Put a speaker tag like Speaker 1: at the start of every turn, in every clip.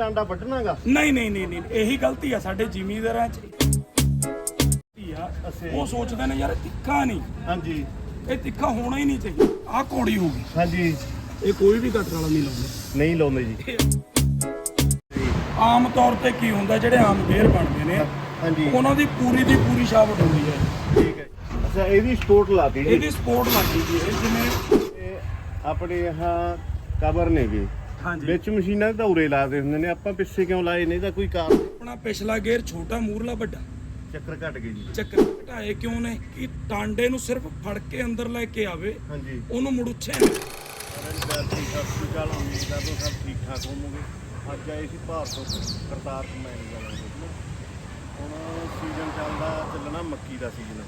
Speaker 1: ਟਾਂਡਾ ਵੱਢਣਾਗਾ
Speaker 2: ਨਹੀਂ ਨਹੀਂ ਨਹੀਂ ਨਹੀਂ ਇਹੀ ਗਲਤੀ ਆ ਸਾਡੇ ਜ਼ਿਮੀਂਦਾਰਾਂ 'ਚ। ਗਲਤੀ ਆ।
Speaker 1: ਅੱਛਾ
Speaker 2: ਉਹ ਸੋਚਦੇ ਨੇ ਯਾਰ ਇਹ ਤਿੱਖਾ ਨਹੀਂ।
Speaker 1: ਹਾਂਜੀ।
Speaker 2: ਇਹ ਤਿੱਖਾ ਹੋਣਾ ਹੀ ਨਹੀਂ ਚਾਹੀਦਾ। ਆਹ ਕੌੜੀ ਹੋ ਗਈ।
Speaker 1: ਹਾਂਜੀ।
Speaker 2: ਇਹ ਕੋਈ ਵੀ ਕਟਰ ਵਾਲਾ ਨਹੀਂ ਲਾਉਂਦਾ।
Speaker 1: ਨਹੀਂ ਲਾਉਂਦੇ ਜੀ।
Speaker 2: ਆਮ ਤੌਰ ਤੇ ਕੀ ਹੁੰਦਾ ਜਿਹੜੇ ਆਮ ਗੇਅਰ ਬਣਦੇ ਨੇ
Speaker 1: ਹਾਂਜੀ।
Speaker 2: ਉਹਨਾਂ ਦੀ ਪੂਰੀ ਦੀ ਪੂਰੀ ਸ਼ਾਫਟ ਹੁੰਦੀ ਹੈ।
Speaker 1: ਠੀਕ ਹੈ। ਅੱਛਾ ਇਹਦੀ ਸਪੋਰਟ ਲਾਤੀ ਜੀ।
Speaker 2: ਇਹਦੀ ਸਪੋਰਟ ਲੱਗਦੀ ਜੀ। ਇਹ ਜਿਵੇਂ
Speaker 1: ਇਹ ਆਪਣੇ ਇਹ ਕਵਰ ਨੇਗੇ
Speaker 2: ਹਾਂਜੀ।
Speaker 1: ਵਿੱਚ ਮਸ਼ੀਨਾਂ ਤਾਂ ਉਰੇ ਲਾਦੇ ਹੁੰਦੇ ਨੇ ਆਪਾਂ ਪਿੱਛੇ ਕਿਉਂ ਲਾਏ ਨਹੀਂ ਤਾਂ ਕੋਈ ਕਾਰਨ?
Speaker 2: ਆਪਣਾ ਪਿਛਲਾ ਗੇਅਰ ਛੋਟਾ ਮੂਰਲਾ ਵੱਡਾ।
Speaker 1: ਚੱਕਰ ਘਟ ਗਏ ਜੀ।
Speaker 2: ਚੱਕਰ ਘਟਾਏ ਕਿਉਂ ਨੇ? ਕਿ ਟਾਂਡੇ ਨੂੰ ਸਿਰਫ ਫੜ ਕੇ ਅੰਦਰ ਲੈ ਕੇ ਆਵੇ
Speaker 1: ਹਾਂਜੀ।
Speaker 2: ਉਹਨੂੰ
Speaker 1: ਕਰਦਾ ਸਭ ਠੀਕ ਠਾਕ ਹੋਵੋਗੇ ਅੱਜ ਆਏ ਸੀ ਭਾਰਤ ਤੋਂ ਕਰਤਾਰ ਕਮੈਨ ਜਾਣਾ ਹੁਣ ਸੀਜ਼ਨ ਚੱਲਦਾ ਚੱਲਣਾ ਮੱਕੀ ਦਾ ਸੀਜ਼ਨ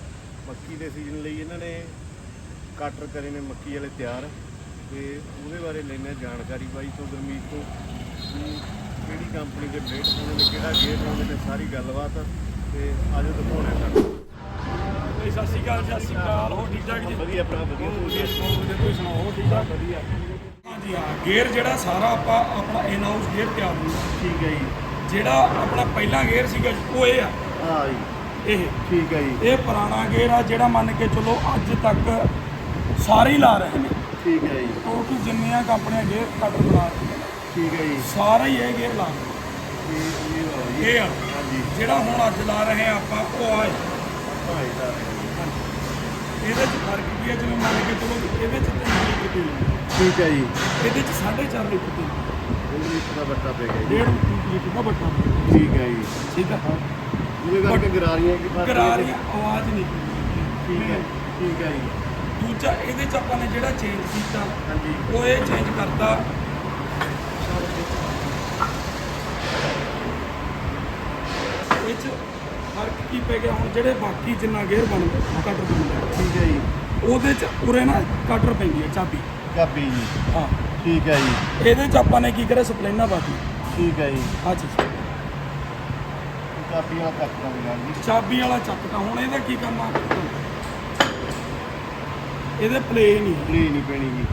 Speaker 1: ਮੱਕੀ ਦੇ ਸੀਜ਼ਨ ਲਈ ਇਹਨਾਂ ਨੇ ਕਾਟਰ ਕਰੇ ਨੇ ਮੱਕੀ ਵਾਲੇ ਤਿਆਰ। ਤੇ ਉਹਦੇ ਬਾਰੇ ਲੈਣੇ ਜਾਣਕਾਰੀ ਬਾਈ ਤੋਂ ਗੁਰਮੀਤ ਤੋਂ ਵੀ ਕਿਹੜੀ ਕੰਪਨੀ ਦੇ ਬਲੇਡ ਪਾਉਣੇ ਨੇ ਕਿਹੜਾ ਗੇਅਰ ਪਾਉਣੇ ਨੇ ਸਾਰੀ ਗੱਲਬਾਤ ਤੇ ਅੱਜ ਦਿਖਾਉਣੇ ਤੁਹਾਨੂੰ।
Speaker 2: ਬਈ ਸਤਿ ਸ਼੍ਰੀ ਅਕਾਲ ਸਤਿ ਸ਼੍ਰੀ ਅਕਾਲ। ਹੋ ਠੀਕ ਠਾਕ ਜੀ?
Speaker 1: ਵਧੀਆ ਆਪਣਾ ਵਧੀਆ
Speaker 2: ਵਧੀਆ ਤੁਸੀਂ ਸੁਣਾਓ ਠੀਕ ਠਾਕ? ਵਧੀਆ। ਹਾਂਜੀ ਹਾਂ ਗੇਅਰ ਜਿਹੜਾ ਸਾਰਾ ਆਪਾਂ ਆਪਣਾ ਇਨ ਹਾਊਸ ਗੇਅਰ ਤਿਆਰ ਹੁੰਦਾ।
Speaker 1: ਠੀਕ ਹੈ ਜੀ।
Speaker 2: ਜਿਹੜਾ ਆਪਣਾ ਪਹਿਲਾ ਗੇਅਰ ਸੀਗਾ ਜੀ, ਉਹ ਇਹ ਆ।
Speaker 1: ਹਾਂ ਜੀ।
Speaker 2: ਇਹ।
Speaker 1: ਠੀਕ ਹੈ ਜੀ।
Speaker 2: ਇਹ ਪੁਰਾਣਾ ਗੇਅਰ ਆ ਜਿਹੜਾ ਮੰਨ ਕੇ ਚਲੋ ਅੱਜ ਤੱਕ ਸਾਰੇ ਹੀ ਲਾ ਰਹੇ ਨੇ।
Speaker 1: ਠੀਕ ਹੈ ਜੀ।
Speaker 2: ਟੋਟਲ ਜਿੰਨੀਆਂ ਕੰਪਨੀਆਂ ਗੇਅਰ ਕਟਰ ਬਣਾ ਰਹੀਆਂ
Speaker 1: ਠੀਕ ਹੈ ਜੀ।
Speaker 2: ਸਾਰੇ ਹੀ ਇਹ ਗੇਅਰ ਲਾ ਰਹੇ।
Speaker 1: ਇਹ ਇਹ ਵਾ ਜੀ।
Speaker 2: ਇਹ ਆ
Speaker 1: ਹਾਂਜੀ।
Speaker 2: ਜਿਹੜਾ ਹੁਣ ਅੱਜ ਲਾ ਰਹੇ ਆ ਆਪਾਂ ਉਹ ਆ ਇਹ।
Speaker 1: ਭਾਈ ਦਾ
Speaker 2: ਇਹਦੇ ਚ ਫ਼ਰਕ ਕੀ ਹੈ? ਜਿਵੇਂ ਮੰਨ ਕੇ ਚਲੋ ਵੀ ਇਹਦੇ ਚ 3 ਲੀਟਰ ਤੇਲ ਹੈ।
Speaker 1: ਠੀਕ ਹੈ ਜੀ।
Speaker 2: ਇਹਦੇ ਚ 4.5 ਲੀਟਰ ਤੇਲ ਹੈ।
Speaker 1: ਉਹਦੇ ਵਿੱਚ ਦਾ ਬੱਟਾ ਪੈ ਗਿਆ ਜੀ।
Speaker 2: ਡੇਢ ਲੀਟਰ ਦਾ ਬੱਟਾ
Speaker 1: ਠੀਕ ਹੈ ਜੀ।
Speaker 2: ਠੀਕ ਆ
Speaker 1: ਉਹਦੇ ਕਰਕੇ ਗਰਾਰੀਆਂ ਕੀ ਫ਼ਰਕ
Speaker 2: ਗਰਾਰੀਆਂ ਆਵਾਜ਼ ਨਹੀਂ।
Speaker 1: ਠੀਕ ਹੈ। ਠੀਕ ਹੈ ਜੀ।
Speaker 2: ਦੂਜਾ ਇਹਦੇ ਚ ਆਪਾਂ ਨੇ ਜਿਹੜਾ ਚੇਂਜ ਕੀਤਾ
Speaker 1: ਹਾਂਜੀ।
Speaker 2: ਉਹ ਇਹ ਚੇਂਜ ਕਰਤਾ। ਇਹ ਚ ਫ਼ਰਕ ਕੀ ਪੈ ਗਿਆ? ਹੁਣ ਜਿਹੜੇ ਬਾਕੀ ਜਿੰਨਾ ਗੇਅਰ ਬਣਦੇ ਕਟਰ ਬਣਦੇ
Speaker 1: ਠੀਕ ਹੈ ਜੀ।
Speaker 2: ਉਹਦੇ ਚ ਉਰੇ ਨਾ ਕਟਰ ਪੈਂਦੀ ਹੈ ਚਾਬੀ।
Speaker 1: ਕਾਪੀ ਜੀ।
Speaker 2: ਹਾਂ।
Speaker 1: ਠੀਕ ਹੈ ਜੀ।
Speaker 2: ਇਹਦੇ ਚ ਆਪਾਂ ਨੇ ਕੀ ਕਰਿਆ? ਸਪਲੇਨਾ ਬਾਕੀ
Speaker 1: ਠੀਕ ਹੈ ਜੀ। ਵਾਲਾ ਕਰਾਂਗੇ ਜੀ।
Speaker 2: ਚਾਬੀ ਵਾਲਾ ਚੱਕਦਾ ਹੁਣ ਇਹਦਾ ਕੀ ਕੰਮ ਆ? ਇਹਦੇ ਪਲੇ ਨਹੀਂ।
Speaker 1: ਪਲੀ ਨਹੀਂ ਪੈਣੀ ਜੀ।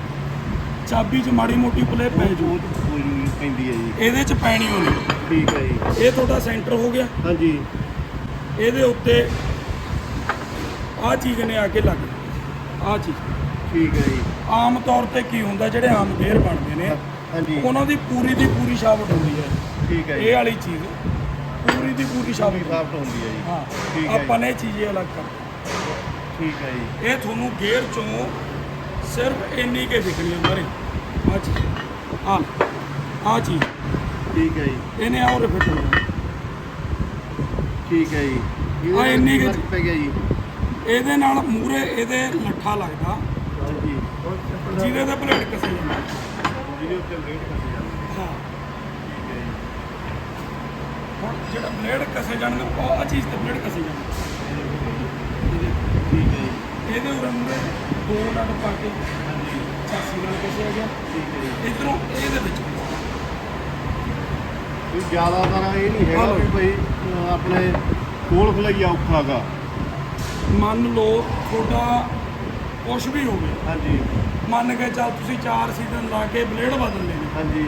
Speaker 2: ਚਾਬੀ 'ਚ ਮਾੜੀ ਮੋਟੀ ਪਲੇ ਪੈ ਜੂ।
Speaker 1: ਉਹ ਕੋਈ ਨਹੀਂ ਪੈਂਦੀ ਹੈ ਜੀ।
Speaker 2: ਇਹਦੇ 'ਚ ਪੈਣੀ ਹੋਣੀ
Speaker 1: ਠੀਕ ਹੈ ਜੀ।
Speaker 2: ਇਹ ਤੁਹਾਡਾ ਸੈਂਟਰ ਹੋ ਗਿਆ।
Speaker 1: ਹਾਂਜੀ।
Speaker 2: ਇਹਦੇ ਉੱਤੇ ਆਹ ਚੀਜ਼ ਨੇ ਆ ਕੇ ਲੱਗ ਆਹ ਚੀਜ਼।
Speaker 1: ਠੀਕ ਹੈ ਜੀ।
Speaker 2: ਆਮ ਤੌਰ ਤੇ ਕੀ ਹੁੰਦਾ ਜਿਹੜੇ ਆਮ ਗੇਅਰ ਬਣਦੇ ਨੇ
Speaker 1: ਹਾਂਜੀ।
Speaker 2: ਉਹਨਾਂ ਦੀ ਪੂਰੀ ਦੀ ਪੂਰੀ ਸ਼ਾਫਟ ਹੁੰਦੀ ਹੈ।
Speaker 1: ਠੀਕ ਹੈ
Speaker 2: ਇਹ ਵਾਲੀ ਚੀਜ਼ ਪੂਰੀ ਦੀ ਪੂਰੀ ਸ਼ਾਫਟ
Speaker 1: ਹੁੰਦੀ ਹੈ ਜੀ।
Speaker 2: ਹਾਂ।
Speaker 1: ਠੀਕ ਹੈ
Speaker 2: ਆਪਾਂ ਨੇ ਚੀਜ਼ ਅਲੱਗ ਕਰ
Speaker 1: ਠੀਕ ਹੈ ਜੀ।
Speaker 2: ਇਹ ਤੁਹਾਨੂੰ ਗੇਅਰ ਚੋਂ ਸਿਰਫ ਇੰਨੀ ਕੇ ਦਿਖਣੀ ਹੈ ਮਾਰੇ। ਆ ਚੀਜ਼। ਆ ਆ ਚੀਜ਼।
Speaker 1: ਠੀਕ ਹੈ ਜੀ।
Speaker 2: ਇਹਨੇ ਆਉ ਰਿਫਿਟ ਹੋਣਾ
Speaker 1: ਠੀਕ ਹੈ ਜੀ।
Speaker 2: ਹਾਂ, ਇੰਨੀ ਕੁ-
Speaker 1: ਫ਼ਰਕ ਪੈ ਗਿਆ ਜੀ।
Speaker 2: ਇਹਦੇ ਨਾਲ ਮੂਰੇ ਇਹਦੇ ਲੱਠਾ ਲੱਗਦਾ।
Speaker 1: ਹਾਂਜੀ।
Speaker 2: ਜਿਹਦੇ ਤੇ ਪਲੇਟ ਕਸੇ ਜਾਂਦਾ।
Speaker 1: ਜਿਹਦੇ ਉੱਤੇ ਬਲੇਡ ਕੱਟ ਜਾਂਦਾ।
Speaker 2: ਹਾਂ।
Speaker 1: ਠੀਕ ਹੈ ਜੀ।
Speaker 2: ਹੁਣ ਜਿਹੜਾ ਬਲੇਡ ਕਸੇ ਜਾਣਗੇ ਉਹ ਆ ਚੀਜ਼ ਤੇ ਬਲੇਡ ਕਸੇ ਜਾਣਗੇ
Speaker 1: ਜੀ
Speaker 2: ਇਹਦੇ ਉਰੇ ਮੂਰੇ ਦੋ ਨਟ ਪਾ ਕੇ ਚਾਸੀ ਨਾਲ ਕਸਿਆ ਗਿਆ।
Speaker 1: ਠੀਕ ਹੈ
Speaker 2: ਇਧਰੋਂ ਇਹਦੇ ਵਿੱਚ।
Speaker 1: ਵੀ ਜ਼ਿਆਦਾਤਰ ਇਹ ਨਹੀਂ ਹੈਗਾ
Speaker 2: ਹਾਂ।
Speaker 1: ਵੀ ਭਾਈ ਅਹ ਆਪਣੇ ਕੋਲ ਖਲਾਈ ਔਖਾਗਾ।
Speaker 2: ਮੰਨ ਲਓ ਤੁਹਾਡਾ ਕੁਛ ਵੀ ਹੋਵੇ।
Speaker 1: ਹਾਂਜੀ।
Speaker 2: ਮੰਨ ਕੇ ਚੱਲ ਤੁਸੀਂ ਚਾਰ ਸੀਜ਼ਨ ਲਾ ਕੇ ਬਲੇਡ ਬਦਲ ਲੈਣੇ।
Speaker 1: ਹਾਂਜੀ।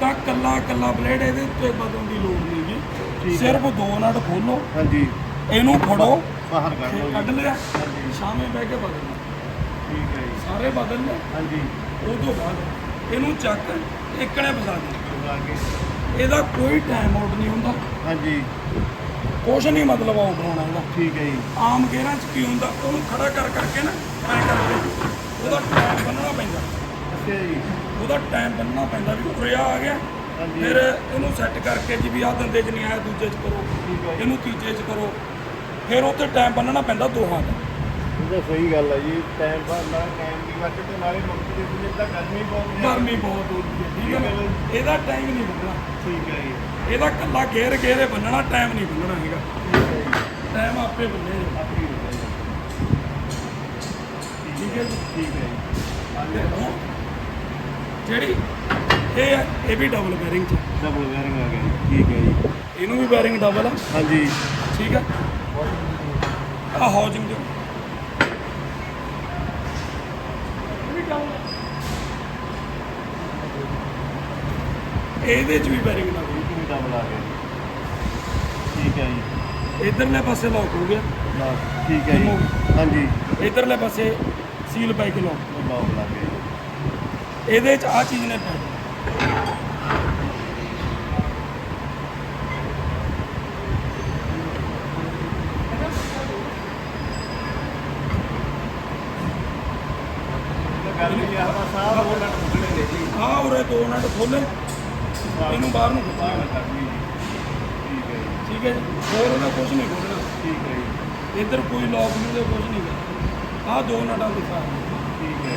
Speaker 2: ਤਾਂ ਕੱਲਾ ਕੱਲਾ ਬਲੇਡ ਇਹਦੇ ਉੱਤੇ ਬਦਲਣ ਦੀ ਲੋੜ ਨਹੀਂ ਜੀ। ਸਿਰਫ ਦੋ ਨਟ ਖੋਲੋ।
Speaker 1: ਹਾਂਜੀ।
Speaker 2: ਇਹਨੂੰ ਫੜੋ।
Speaker 1: ਬਾਹਰ ਕੱਢ ਲਓ
Speaker 2: ਲਿਆ।
Speaker 1: ਹਾਂਜੀ
Speaker 2: ਸ਼ਾਮੇ ਬਹਿ ਕੇ ਬਦਲਣਾ।
Speaker 1: ਠੀਕ ਹੈ ਜੀ।
Speaker 2: ਸਾਰੇ ਬਦਲ ਲਏ
Speaker 1: ਹਾਂਜੀ।
Speaker 2: ਉਹ ਤੋਂ ਬਾਅਦ ਇਹਨੂੰ ਚੱਕ ਇੱਕਣੇ ਫਸਾ ਦੇ।
Speaker 1: ਲਗਾ ਕੇ।
Speaker 2: ਇਹਦਾ ਕੋਈ ਟਾਈਮ ਆਊਟ ਨਹੀਂ ਹੁੰਦਾ।
Speaker 1: ਹਾਂਜੀ।
Speaker 2: ਕੁਛ ਨਹੀਂ ਮਤਲਬ ਆਊਟ ਹੋਣਾ ਇਹਦਾ।
Speaker 1: ਠੀਕ ਹੈ ਜੀ।
Speaker 2: ਆਮ ਗੇਅਰਾਂ 'ਚ ਕੀ ਹੁੰਦਾ ਉਹਨੂੰ ਖੜਾ ਕਰ ਕਰਕੇ ਨਾ ਐਂ ਕਰਕੇ ਉਹਦਾ ਟਾਈਮ ਬੰਨਣਾ ਪੈਂਦਾ।
Speaker 1: ਅੱਛਾ ਜੀ।
Speaker 2: ਉਹਦਾ ਟਾਈਮ ਬੰਨਣਾ ਪੈਂਦਾ ਵੀ ਉਰਿਆ ਆ ਗਿਆ। ਫਿਰ ਇਹਨੂੰ ਸੈੱਟ ਕਰਕੇ ਜੀ ਵੀ ਆਹ ਦੰਦੇ 'ਚ ਨਹੀਂ ਆਇਆ ਦੂਜੇ 'ਚ ਕਰੋ।
Speaker 1: ਠੀਕ।
Speaker 2: ਇਹਨੂੰ ਤੀਜੇ 'ਚ ਕਰੋ। ਫਿਰ ਉੱਤੇ ਟਾਈਮ ਬੰਨਣਾ ਪੈਂਦਾ ਦੋਹਾਂ ਦਾ।
Speaker 1: ਤਾਂ ਸਹੀ ਗੱਲ ਹੈ ਜੀ। ਟਾਈਮ ਬਾਅਦ ਨਾਲ ਟਾਈਮ ਦੀ ਵੱਟ ਤੇ ਨਾਲੇ ਮੁਕਤ ਦੇ ਵਿੱਚ ਤਾਂ ਗਰਮੀ ਬਹੁਤ ਹੈ
Speaker 2: ਗਰਮੀ ਬਹੁਤ ਹੁੰਦੀ ਹੈ ਠੀਕ ਹੈ ਨਾ? ਇਹਦਾ ਟਾਈਮ ਨਹੀਂ ਬੰਨਣਾ
Speaker 1: ਠੀਕ ਹੈ ਜੀ।
Speaker 2: ਇਹਦਾ ਕੱਲਾ ਗੇਰ ਗੇਰੇ ਬੰਨਣਾ ਟਾਈਮ ਨਹੀਂ ਬੰਨਣਾ ਹੈਗਾ।
Speaker 1: ਠੀਕ ਹੈ ਜੀ।
Speaker 2: ਟਾਈਮ ਆਪੇ ਬੰਨੇ
Speaker 1: ਆਪਣੀ ਹੋ ਜਾਏਗਾ।
Speaker 2: ਠੀਕ ਹੈ ਜੀ।
Speaker 1: ਠੀਕ ਹੈ ਜੀ।
Speaker 2: ਤੇ ਜਿਹੜੀ ਇਹ ਹੈ ਇਹ ਵੀ ਡਬਲ ਬੈਰਿੰਗ ਚ
Speaker 1: ਡਬਲ ਵੈਰਿੰਗ ਆ ਗਿਆ ਜੀ। ਠੀਕ ਹੈ ਜੀ।
Speaker 2: ਇਹਨੂੰ ਵੀ ਬੈਰਿੰਗ ਡਬਲ ਆ।
Speaker 1: ਹਾਂਜੀ।
Speaker 2: ਠੀਕ ਹੈ ਆ ਹਾਊਸਿੰਗ ਜੋ ਇਹਦੇ ਚ ਵੀ ਬੈਰਿੰਗ ਲੱਗ ਗਈ
Speaker 1: ਤੁਸੀਂ ਡਬਲ ਆ ਗਏ ਠੀਕ ਹੈ ਜੀ।
Speaker 2: ਇਧਰਲੇ ਪਾਸੇ ਲੌਕ ਹੋ ਗਿਆ।
Speaker 1: ਲਓ, ਠੀਕ ਹੈ ਜੀ। ਹਾਂਜੀ।
Speaker 2: ਇਧਰਲੇ ਪਾਸੇ ਸੀਲ ਪੈ ਕੇ ਲੌਕ
Speaker 1: ਲੌਕ ਲੱਗ ਗਏ ਜੀ।
Speaker 2: ਇਹਦੇ ਚ ਆ ਚੀਜ਼ ਨੇ ਪੈ
Speaker 1: ਗੱਲ ਇਹ ਆ ਬਸ ਆਹ ਉਹ ਨਟ ਮੁੱਕਣੇ ਨੇ ਜੀ
Speaker 2: ਆ ਉਰੇ ਦੋ ਨਟ ਖੋਲੇ ਇਹਨੂੰ ਬਾਹਰ ਨੂੰ
Speaker 1: ਕਰਨੀ ਜੀ ਠੀਕ ਹੈ ਜੀ।
Speaker 2: ਹੈ ਹੋਰ ਉਹਦਾ ਕੁਝ ਨਹੀਂ। ਖੋਲਣਾ
Speaker 1: ਠੀਕ ਹੈ ਜੀ।
Speaker 2: ਇੱਧਰ ਕੋਈ ਲੌਕ ਨਹੀਂ ਤੇ ਕੁਝ ਨਹੀਂ ਕਰਨਾ। ਆ ਦੋ ਨਟਾਂ ਦਿਖਾ
Speaker 1: ਠੀਕ ਹੈ